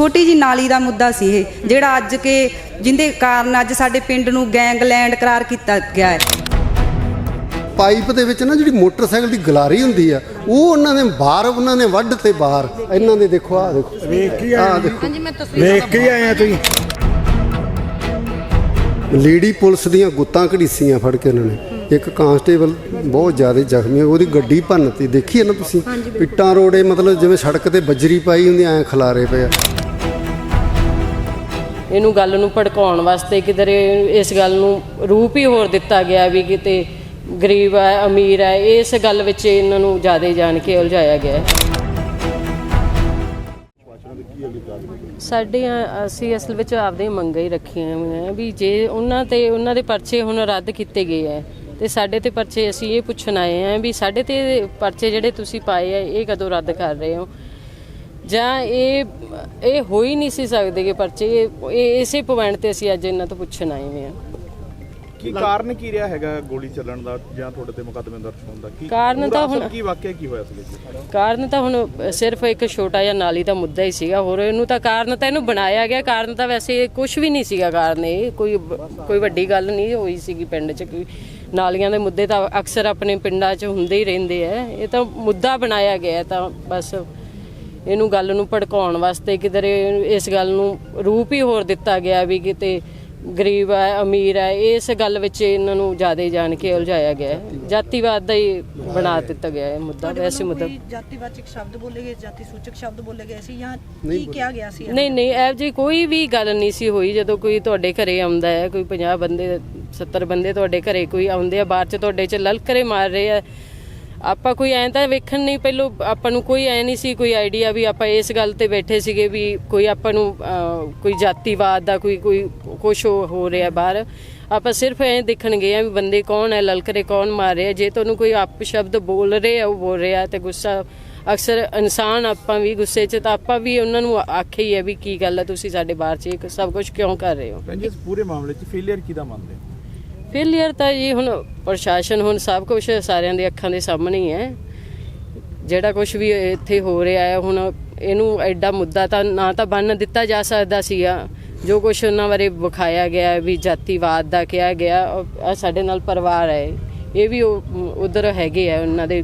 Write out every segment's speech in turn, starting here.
ਛੋਟੀ ਜੀ ਨਾਲੀ ਦਾ ਮੁੱਦਾ ਸੀ ਇਹ ਜਿਹੜਾ ਅੱਜ ਕੇ ਜਿੰਦੇ ਕਾਰਨ ਅੱਜ ਸਾਡੇ ਪਿੰਡ ਨੂੰ ਗੈਂਗਲੈਂਡ ਕਰਾਰ ਕੀਤਾ ਗਿਆ ਹੈ। ਪਾਈਪ ਦੇ ਵਿੱਚ ਨਾ ਜਿਹੜੀ ਮੋਟਰਸਾਈਕਲ ਦੀ ਗਲਾਰੀ ਹੁੰਦੀ ਆ ਉਹ ਉਹਨਾਂ ਨੇ ਬਾਹਰ ਉਹਨਾਂ ਨੇ ਵੱਢ ਤੇ ਬਾਹਰ। ਇਹਨਾਂ ਦੇ ਦੇਖੋ ਆ ਦੇਖੋ। ਵੇਖ ਕੇ ਆ ਆਏ ਦੇਖੋ। ਵੇਖ ਕੇ ਆਏ ਆ ਤੁਸੀਂ। ਲੇਡੀ ਪੁਲਿਸ ਦੀਆਂ ਗੁੱਤਾਂ ਘੜੀਸੀਆਂ ਫੜ ਕੇ ਉਹਨਾਂ ਨੇ। ਇੱਕ ਕਾਂਸਟੇਬਲ ਬਹੁਤ ਜ਼ਿਆਦਾ ਜ਼ਖਮੀ ਉਹਦੀ ਗੱਡੀ ਭੰਨਤੀ। ਦੇਖੀ ਹੈ ਨਾ ਤੁਸੀਂ? ਇੱਟਾਂ ਰੋੜੇ ਮਤਲਬ ਜਿਵੇਂ ਸੜਕ ਤੇ ਬੱਜਰੀ ਪਾਈ ਹੁੰਦੀ ਐ ਖਲਾਰੇ ਪਏ ਆ। ਇਹਨੂੰ ਗੱਲ ਨੂੰ ਭੜਕਾਉਣ ਵਾਸਤੇ ਕਿਧਰੇ ਇਸ ਗੱਲ ਨੂੰ ਰੂਪ ਹੀ ਹੋਰ ਦਿੱਤਾ ਗਿਆ ਵੀ ਕਿਤੇ ਗਰੀਬ ਹੈ, ਅਮੀਰ ਹੈ, ਇਸ ਗੱਲ ਵਿੱਚ ਇਹਨਾਂ ਨੂੰ ਜ਼ਿਆਦਾ ਜਾਣ ਕੇ ਉਲਝਾਇਆ ਗਿਆ ਹੈ। ਸਾਡੇ ਅਸੀਂ ਅਸਲ ਵਿੱਚ ਆਪਦੇ ਮੰਗਾਂ ਹੀ ਰੱਖੀਆਂ ਹੋਈਆਂ ਵੀ ਜੇ ਉਹਨਾਂ ਤੇ, ਉਹਨਾਂ ਦੇ ਪਰਚੇ ਹੁਣ ਰੱਦ ਕੀਤੇ ਗਏ ਹੈ ਤੇ ਸਾਡੇ ਤੇ ਪਰਚੇ ਅਸੀਂ ਇਹ ਪੁੱਛਣ ਆਏ ਆ ਵੀ ਸਾਡੇ ਤੇ ਪਰਚੇ ਜਿਹੜੇ ਤੁਸੀਂ ਪਾਏ ਆ ਇਹ ਕਦੋਂ ਰੱਦ ਕਰ ਰਹੇ ਹੋ? ਜਾਂ ਇਹ ਇਹ ਹੋ ਹੀ ਨਹੀਂ ਸੀ ਸਕਦੇ ਕਿ ਪਰਚੇ ਇਹ- ਇਹ ਇਸੇ ਪੁਆਇੰਟ ਤੇ ਅਸੀਂ ਅੱਜ ਇਹਨਾਂ ਤੋਂ ਪੁੱਛਣ ਆਏ ਹੋਏ ਆ ਕੀ ਕਾਰਨ ਕੀ ਰਿਹਾ ਹੈਗਾ ਗੋਲੀ ਚੱਲਣ ਦਾ ਜਾਂ ਤੁਹਾਡੇ ਤੇ ਮੁਕੱਦਮੇ ਦਰਜ ਹੋਣ ਦਾ? ਕੀ ਕਾਰਨ ਪੂਰਾ ਤਾਂ ਅਸਲ ਹੁਣ- ਕੀ ਵਾਕਿਆ ਕੀ ਹੋਇਆ ਸੀ ਜੀ? ਕਾਰਨ ਤਾਂ ਹੁਣ ਸਿਰਫ ਇੱਕ ਛੋਟਾ ਜਿਹਾ ਨਾਲੀ ਦਾ ਮੁੱਦਾ ਹੀ ਸੀਗਾ ਹੋਰ ਇਹਨੂੰ ਤਾਂ ਕਾਰਨ ਤਾਂ ਇਹਨੂੰ ਬਣਾਇਆ ਗਿਆ ਕਾਰਨ ਤਾਂ ਵੈਸੇ ਕੁਝ ਵੀ ਨਹੀਂ ਸੀਗਾ ਕਾਰਨ ਇਹ ਕੋਈ ਕੋਈ ਵੱਡੀ ਗੱਲ ਨਹੀਂ ਹੋਈ ਸੀਗੀ ਪਿੰਡ 'ਚ ਕੋਈ ਨਾਲੀਆਂ ਦੇ ਮੁੱਦੇ ਤਾਂ ਅਕਸਰ ਆਪਣੇ ਪਿੰਡਾਂ 'ਚ ਹੁੰਦੇ ਹੀ ਰਹਿੰਦੇ ਆ ਇਹ ਤਾਂ ਮੁੱਦਾ ਬਣਾਇਆ ਗਿਆ ਤਾਂ ਬਸ ਇਹਨੂੰ ਗੱਲ ਨੂੰ ਭੜਕਾਉਣ ਵਾਸਤੇ ਕਿਧਰੇ ਇਸ ਗੱਲ ਨੂੰ ਰੂਪ ਹੀ ਹੋਰ ਦਿੱਤਾ ਗਿਆ ਵੀ ਕਿਤੇ ਗਰੀਬ ਹੈ ਅਮੀਰ ਹੈ ਇਸ ਗੱਲ ਵਿੱਚ ਇਹਨਾਂ ਨੂੰ ਜ਼ਿਆਦਾ ਜਾਣ ਕੇ ਉਲਝਾਇਆ ਗਿਆ ਹੈ। ਜਾਤੀਵਾਦ ਦਾ ਹੀ ਬਣਾ ਦਿੱਤਾ ਗਿਆ ਹੈ ਮੁੱਦਾ ਵੈਸੇ ਮੁੱਦਾ। ਜਾਤੀਵਾਚਕ ਸ਼ਬਦ ਬੋਲੇ ਗਏ ਜਾਤੀ ਸੂਚਕ ਸ਼ਬਦ ਬੋਲੇ ਗਏ ਸੀ ਜਾਂ ਕੀ ਕਿਹਾ ਗਿਆ ਸੀ? ਨਹੀਂ ਨਹੀਂ ਇਹ ਜੀ ਕੋਈ ਵੀ ਗੱਲ ਨਹੀਂ ਸੀ ਹੋਈ ਜਦੋਂ ਕੋਈ ਤੁਹਾਡੇ ਘਰੇ ਆਉਂਦਾ ਹੈ ਕੋਈ 50 ਬੰਦੇ 70 ਬੰਦੇ ਤੁਹਾਡੇ ਘਰੇ ਕੋਈ ਆਉਂਦੇ ਆ ਬਾਹਰ ਚ ਤੁਹਾਡੇ ਚ ਲਲਕਰੇ ਮਾਰ ਰਹੇ ਆ ਆਪਾਂ ਕੋਈ ਐਂ ਤਾਂ ਵੇਖਣ ਨਹੀਂ, ਪਹਿਲੋਂ ਆਪਾਂ ਨੂੰ ਕੋਈ ਐ ਨਹੀਂ ਸੀ ਕੋਈ ਆਈਡੀਆ ਵੀ ਆਪਾਂ ਇਸ ਗੱਲ ਤੇ ਬੈਠੇ ਸੀਗੇ ਵੀ ਕੋਈ ਆਪਾਂ ਨੂੰ ਕੋਈ ਜਾਤੀਵਾਦ ਦਾ ਕੋਈ ਕੋਈ ਕੁਝ ਹੋ ਰਿਹਾ ਬਾਹਰ। ਆਪਾਂ ਸਿਰਫ ਐਂ ਦੇਖਣ ਗਏ ਆ ਵੀ ਬੰਦੇ ਕੌਣ ਹੈ, ਲਲਕਰੇ ਕੌਣ ਮਾਰ ਰਿਹਾ। ਜੇ ਤੁਹਾਨੂੰ ਕੋਈ ਆਪ ਸ਼ਬਦ ਬੋਲ ਰਹੇ ਆ ਉਹ ਬੋਲ ਰਿਹਾ ਤੇ ਗੁੱਸਾ ਅਕਸਰ ਇਨਸਾਨ ਆਪਾਂ ਵੀ ਗੁੱਸੇ 'ਚ, ਤਾਂ ਆਪਾਂ ਵੀ ਉਹਨਾਂ ਨੂੰ ਆਖਿਆ ਹੀ ਹੈ ਵੀ ਕੀ ਗੱਲ ਹੈ ਤੁਸੀਂ ਸਾਡੇ ਬਾਹਰ 'ਚ ਸਭ ਕੁਝ ਕਿਉਂ ਕਰ ਰਹੇ ਹੋ? ਜੀ, ਇਸ ਪੂਰੇ ਮਾਮਲੇ 'ਚ ਫੇਲਿਅਰ ਕਿਹਦਾ ਮੰਨਦੇ ਹੋ? ਫੇਲਿਅਰ ਤਾਂ ਜੀ ਹੁਣ ਪ੍ਰਸ਼ਾਸਨ ਹੁਣ ਸਭ ਕੁਝ ਸਾਰਿਆਂ ਦੇ ਅੱਖਾਂ ਦੇ ਸਾਹਮਣੇ ਹੀ ਹੈ। ਜਿਹੜਾ ਕੁਝ ਵੀ ਇੱਥੇ ਹੋ ਰਿਹਾ ਹੈ, ਹੁਣ ਇਹਨੂੰ ਐਡਾ ਮੁੱਦਾ ਤਾਂ ਨਾ ਤਾਂ ਬੰਨ ਦਿੱਤਾ ਜਾ ਸਕਦਾ ਸੀਗਾ। ਜੋ ਕੁਝ ਉਹਨਾਂ ਬਾਰੇ ਵਿਖਾਇਆ ਗਿਆ ਵੀ ਜਾਤੀਵਾਦ ਦਾ ਕਿਹਾ ਗਿਆ ਆ ਸਾਡੇ ਨਾਲ ਪਰਿਵਾਰ ਹੈ। ਇਹ ਵੀ ਉਧਰ ਹੈਗੇ ਆ, ਉਹਨਾਂ ਦੇ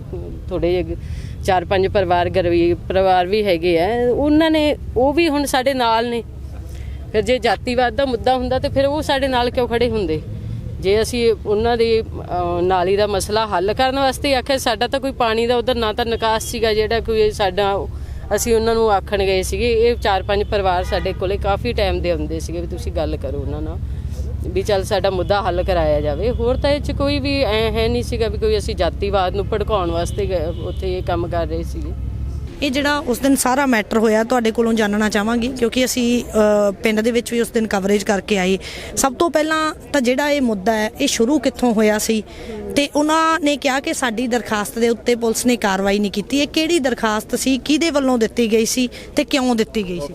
ਥੋੜੇ ਜਿਹੇ ਚਾਰ ਪੰਜ ਪਰਿਵਾਰ, ਗਰਵੀ ਪਰਿਵਾਰ ਵੀ ਹੈਗੇ ਆ। ਉਹਨਾਂ ਨੇ ਉਹ ਵੀ ਹੁਣ ਸਾਡੇ ਨਾਲ ਨੇ। ਫਿਰ ਜੇ ਜਾਤੀਵਾਦ ਦਾ ਮੁੱਦਾ ਹੁੰਦਾ ਤੇ ਫਿਰ ਉਹ ਸਾਡੇ ਨਾਲ ਕਿਉਂ ਖੜੇ ਹੁੰਦੇ? ਜੇ ਅਸੀਂ ਉਹਨਾਂ ਦੀ ਨਾਲੀ ਦਾ ਮਸਲਾ ਹੱਲ ਕਰਨ ਵਾਸਤੇ ਆਖਿਆ, ਸਾਡਾ ਤਾਂ ਕੋਈ ਪਾਣੀ ਦਾ ਉਧਰ ਨਾ ਤਾਂ ਨਿਕਾਸ ਸੀਗਾ ਜਿਹੜਾ ਕੋਈ ਸਾਡਾ, ਅਸੀਂ ਉਹਨਾਂ ਨੂੰ ਆਖਣ ਗਏ ਸੀਗੇ। ਇਹ ਚਾਰ ਪੰਜ ਪਰਿਵਾਰ ਸਾਡੇ ਕੋਲੇ ਕਾਫੀ ਟਾਈਮ ਦੇ ਆਉਂਦੇ ਸੀਗੇ ਵੀ ਤੁਸੀਂ ਗੱਲ ਕਰੋ ਉਹਨਾਂ ਨਾਲ, ਵੀ ਚੱਲ ਸਾਡਾ ਮੁੱਦਾ ਹੱਲ ਕਰਾਇਆ ਜਾਵੇ। ਹੋਰ ਤਾਂ ਇਹ ਚ ਕੋਈ ਵੀ ਐ ਹੈ ਨਹੀਂ ਸੀਗਾ ਵੀ ਕੋਈ ਅਸੀਂ ਜਾਤੀਵਾਦ ਨੂੰ ਭੜਕਾਉਣ ਵਾਸਤੇ ਗਏ- ਉੱਥੇ ਇਹ ਕੰਮ ਕਰ ਰਹੇ ਸੀਗੇ। ਇਹ ਜਿਹੜਾ ਉਸ ਦਿਨ ਸਾਰਾ ਮੈਟਰ ਹੋਇਆ, ਤੁਹਾਡੇ ਕੋਲੋਂ ਜਾਣਨਾ ਚਾਹਾਂਗੀ, ਕਿਉਂਕਿ ਅਸੀਂ ਪਿੰਡ ਦੇ ਵਿੱਚ ਵੀ ਉਸ ਦਿਨ ਕਵਰੇਜ ਕਰਕੇ ਆਏ। ਸਭ ਤੋਂ ਪਹਿਲਾਂ ਤਾਂ ਜਿਹੜਾ ਇਹ ਮੁੱਦਾ ਹੈ, ਇਹ ਸ਼ੁਰੂ ਕਿੱਥੋਂ ਹੋਇਆ ਸੀ? ਤੇ ਉਹਨਾਂ ਨੇ ਕਿਹਾ ਕਿ ਸਾਡੀ ਦਰਖਾਸਤ ਦੇ ਉੱਤੇ ਪੁਲਿਸ ਨੇ ਕਾਰਵਾਈ ਨਹੀਂ ਕੀਤੀ। ਇਹ ਕਿਹੜੀ ਦਰਖਾਸਤ ਸੀ? ਕਿਹਦੇ ਵੱਲੋਂ ਦਿੱਤੀ ਗਈ ਸੀ? ਤੇ ਕਿਉਂ ਦਿੱਤੀ ਗਈ ਸੀ?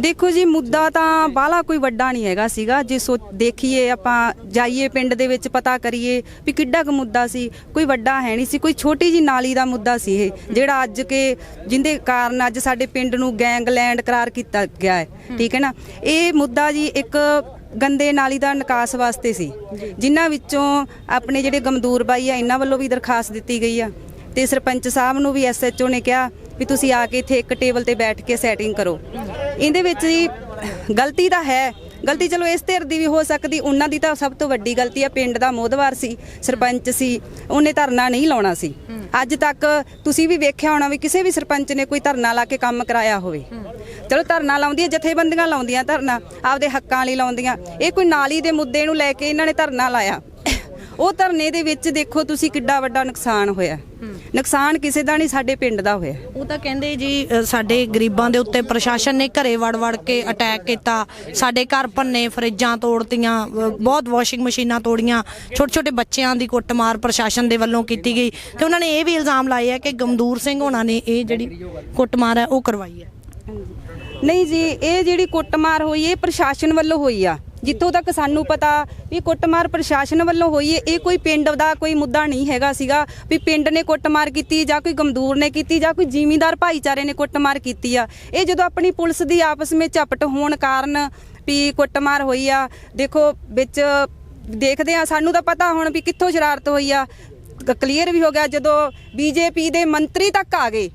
ਦੇਖੋ ਜੀ, ਮੁੱਦਾ ਤਾਂ ਬਾਹਲਾ ਕੋਈ ਵੱਡਾ ਨਹੀਂ ਹੈਗਾ ਸੀਗਾ। ਜੇ ਸੋ, ਦੇਖੀਏ ਆਪਾਂ, ਜਾਈਏ ਪਿੰਡ ਦੇ ਵਿੱਚ ਪਤਾ ਕਰੀਏ ਵੀ ਕਿੱਡਾ ਕੁ ਮੁੱਦਾ ਸੀ। ਕੋਈ ਵੱਡਾ ਹੈ ਨਹੀਂ ਸੀ, ਕੋਈ ਛੋਟੀ ਜੀ ਨਾਲੀ ਦਾ ਮੁੱਦਾ ਸੀ ਇਹ, ਜਿਹੜਾ ਅੱਜ ਕੇ ਜਿੰਦੇ ਕਾਰਨ ਅੱਜ ਸਾਡੇ ਪਿੰਡ ਨੂੰ ਗੈਂਗਲੈਂਡ ਕਰਾਰ ਕੀਤਾ ਗਿਆ ਹੈ, ਠੀਕ ਹੈ ਨਾ? ਇਹ ਮੁੱਦਾ ਜੀ ਇੱਕ ਗੰਦੇ ਨਾਲੀ ਦਾ ਨਿਕਾਸ ਵਾਸਤੇ ਸੀ ਜਿਨ੍ਹਾਂ ਵਿੱਚੋਂ ਆਪਣੇ ਜਿਹੜੇ ਗਮਦੂਰ ਬਾਈ ਆ, ਇਹਨਾਂ ਵੱਲੋਂ ਵੀ ਦਰਖਾਸਤ ਦਿੱਤੀ ਗਈ ਆ। ਤੇ ਸਰਪੰਚ ਸਾਹਿਬ ਨੂੰ ਵੀ ਐਸਐਚਓ ਨੇ ਕਿਹਾ ਵੀ ਤੁਸੀਂ ਆ ਕੇ ਇੱਥੇ ਇੱਕ ਟੇਬਲ ਤੇ ਬੈਠ ਕੇ ਸੈਟਿੰਗ ਕਰੋ। ਇਹਦੇ ਵਿੱਚ ਜੀ ਗਲਤੀ ਤਾਂ ਹੈ। ਗਲਤੀ ਚਲੋ ਇਸ ਧਿਰ ਦੀ ਵੀ ਹੋ ਸਕਦੀ, ਉਹਨਾਂ ਦੀ ਤਾਂ ਸਭ ਤੋਂ ਵੱਡੀ ਗਲਤੀ ਆ, ਪਿੰਡ ਦਾ ਮੋਦਵਾਰ ਸੀ, ਸਰਪੰਚ ਸੀ, ਉਹਨੇ ਧਰਨਾ ਨਹੀਂ ਲਾਉਣਾ ਸੀ। ਅੱਜ ਤੱਕ ਤੁਸੀਂ ਵੀ ਵੇਖਿਆ ਹੋਣਾ ਵੀ ਕਿਸੇ ਵੀ ਸਰਪੰਚ ਨੇ ਕੋਈ ਧਰਨਾ ਲਾ ਕੇ ਕੰਮ ਕਰਾਇਆ ਹੋਵੇ। ਚਲੋ ਧਰਨਾ ਲਾਉਂਦੀਆਂ, ਜਥੇਬੰਦੀਆਂ ਲਾਉਂਦੀਆਂ ਧਰਨਾ, ਆਪਦੇ ਹੱਕਾਂ ਲਈ ਲਾਉਂਦੀਆਂ। ਇਹ ਕੋਈ ਨਾਲੀ ਦੇ ਮੁੱਦੇ ਨੂੰ ਲੈ ਕੇ ਇਹਨਾਂ ਨੇ ਧਰਨਾ ਲਾਇਆ। ਉਹ ਧਰਨੇ ਦੇ ਵਿੱਚ ਦੇਖੋ ਤੁਸੀਂ ਕਿੱਡਾ ਵੱਡਾ ਨੁਕਸਾਨ ਹੋਇਆ। ਨੁਕਸਾਨ ਕਿਸੇ ਦਾ ਨਹੀਂ ਸਾਡੇ ਪਿੰਡ ਦਾ ਹੋਇਆ। ਉਹ ਤਾਂ ਕਹਿੰਦੇ ਜੀ ਸਾਡੇ ਗਰੀਬਾਂ ਦੇ ਉੱਤੇ ਪ੍ਰਸ਼ਾਸਨ ਨੇ ਘਰੇ ਵੜ ਵੜ ਕੇ ਅਟੈਕ ਕੀਤਾ। ਸਾਡੇ ਘਰ ਭੰਨੇ ਫਰਿੱਜਾਂ ਤੋੜਤੀਆਂ ਬਹੁਤ ਵਾਸ਼ਿੰਗ ਮਸ਼ੀਨਾਂ ਤੋੜੀਆਂ। ਛੋਟੇ ਛੋਟੇ ਬੱਚਿਆਂ ਦੀ ਕੁੱਟਮਾਰ ਪ੍ਰਸ਼ਾਸਨ ਦੇ ਵੱਲੋਂ ਕੀਤੀ ਗਈ। ਤੇ ਉਹਨਾਂ ਨੇ ਇਹ ਵੀ ਇਲਜ਼ਾਮ ਲਾਏ ਆ ਕਿ ਗਮਦੂਰ ਸਿੰਘ ਹੋਣਾ ਨੇ ਇਹ ਜਿਹੜੀ ਕੁੱਟਮਾਰ ਹੈ ਉਹ ਕਰਵਾਈ ਹੈ। ਨਹੀਂ ਜੀ ਇਹ ਜਿਹੜੀ ਕੁੱਟਮਾਰ ਹੋਈ ਇਹ ਪ੍ਰਸ਼ਾਸਨ ਵੱਲੋਂ ਹੋਈ ਆ। ਜਿੱਥੋਂ ਤੱਕ ਸਾਨੂੰ ਪਤਾ ਵੀ ਕੁੱਟਮਾਰ ਪ੍ਰਸ਼ਾਸਨ ਵੱਲੋਂ ਹੋਈ ਹੈ ਇਹ ਕੋਈ ਪਿੰਡ ਦਾ ਕੋਈ ਮੁੱਦਾ ਨਹੀਂ ਹੈਗਾ ਸੀਗਾ ਵੀ ਪਿੰਡ ਨੇ ਕੁੱਟਮਾਰ ਕੀਤੀ, ਜਾਂ ਕੋਈ ਗਮਦੂਰ ਨੇ ਕੀਤੀ, ਜਾਂ ਕੋਈ ਜ਼ਿਮੀਂਦਾਰ ਭਾਈਚਾਰੇ ਨੇ ਕੁੱਟਮਾਰ ਕੀਤੀ ਆ। ਇਹ ਜਦੋਂ ਆਪਣੀ ਪੁਲਿਸ ਦੀ ਆਪਸ ਵਿੱਚ ਝਪਟ ਹੋਣ ਕਾਰਨ ਵੀ ਕੁੱਟਮਾਰ ਹੋਈ ਆ, ਦੇਖੋ ਵਿੱਚ ਦੇਖਦੇ ਆ, ਸਾਨੂੰ ਤਾਂ ਪਤਾ ਹੁਣ ਵੀ ਕਿੱਥੋਂ ਸ਼ਰਾਰਤ ਹੋਈ ਆ। ਕਲੀਅਰ ਵੀ ਹੋ ਗਿਆ ਜਦੋਂ ਬੀਜੇਪੀ ਦੇ ਮੰਤਰੀ ਤੱਕ ਆ ਗਏ।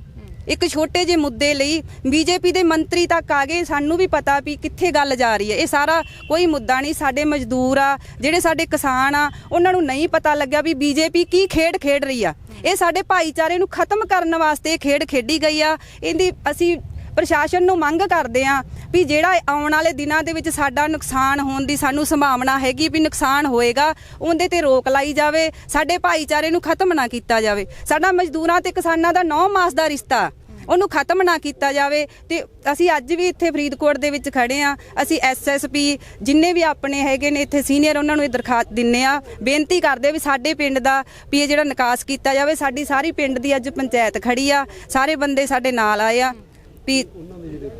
ਇੱਕ ਛੋਟੇ ਜਿਹੇ ਮੁੱਦੇ ਲਈ ਬੀਜੇਪੀ ਦੇ ਮੰਤਰੀ ਤੱਕ ਆ ਗਏ। ਸਾਨੂੰ ਵੀ ਪਤਾ ਵੀ ਕਿੱਥੇ ਗੱਲ ਜਾ ਰਹੀ ਹੈ। ਇਹ ਸਾਰਾ ਕੋਈ ਮੁੱਦਾ ਨਹੀਂ। ਸਾਡੇ ਮਜ਼ਦੂਰ ਆ, ਜਿਹੜੇ ਸਾਡੇ ਕਿਸਾਨ ਆ, ਉਹਨਾਂ ਨੂੰ ਨਹੀਂ ਪਤਾ ਲੱਗਿਆ ਵੀ ਬੀਜੇਪੀ ਕੀ ਖੇਡ ਖੇਡ ਰਹੀ ਆ। ਇਹ ਸਾਡੇ ਭਾਈਚਾਰੇ ਨੂੰ ਖਤਮ ਕਰਨ ਵਾਸਤੇ ਖੇਡ ਖੇਡੀ ਗਈ ਆ। ਇਹਦੀ ਅਸੀਂ ਪ੍ਰਸ਼ਾਸਨ ਨੂੰ ਮੰਗ ਕਰਦੇ ਆ ਵੀ ਜਿਹੜਾ ਆਉਣ ਵਾਲੇ ਦਿਨਾਂ ਦੇ ਵਿੱਚ ਸਾਡਾ ਨੁਕਸਾਨ ਹੋਣ ਦੀ ਸਾਨੂੰ ਸੰਭਾਵਨਾ ਹੈਗੀ ਵੀ ਨੁਕਸਾਨ ਹੋਏਗਾ, ਉਹਦੇ ਤੇ ਰੋਕ ਲਾਈ ਜਾਵੇ, ਸਾਡੇ ਭਾਈਚਾਰੇ ਨੂੰ ਖਤਮ ਨਾ ਕੀਤਾ ਜਾਵੇ। ਸਾਡਾ ਮਜ਼ਦੂਰਾਂ ਤੇ ਕਿਸਾਨਾਂ ਦਾ 9 ਮਾਸ ਦਾ ਰਿਸ਼ਤਾ, ਉਹਨੂੰ ਖਤਮ ਨਾ ਕੀਤਾ ਜਾਵੇ ਤੇ ਅਸੀਂ ਅੱਜ ਵੀ ਇੱਥੇ ਫਰੀਦਕੋਟ ਦੇ ਵਿੱਚ ਖੜੇ ਆ ਅਸੀਂ ਐਸਐਸਪੀ ਜਿੰਨੇ ਵੀ ਆਪਣੇ ਹੈਗੇ ਨੇ ਇੱਥੇ ਸੀਨੀਅਰ, ਉਹਨਾਂ ਨੂੰ ਇਹ ਦਰਖਾਸਤ ਦਿੰਨੇ ਆ ਬੇਨਤੀ ਕਰਦੇ ਵੀ ਸਾਡੇ ਪਿੰਡ ਦਾ ਵੀ ਇਹ ਜਿਹੜਾ ਨਿਕਾਸ ਕੀਤਾ ਜਾਵੇ, ਸਾਡੀ ਸਾਰੀ ਪਿੰਡ ਦੀ ਅੱਜ ਪੰਚਾਇਤ ਖੜੀ ਆ, ਸਾਰੇ ਬੰਦੇ ਸਾਡੇ ਨਾਲ ਆਏ ਆ। ਵੀ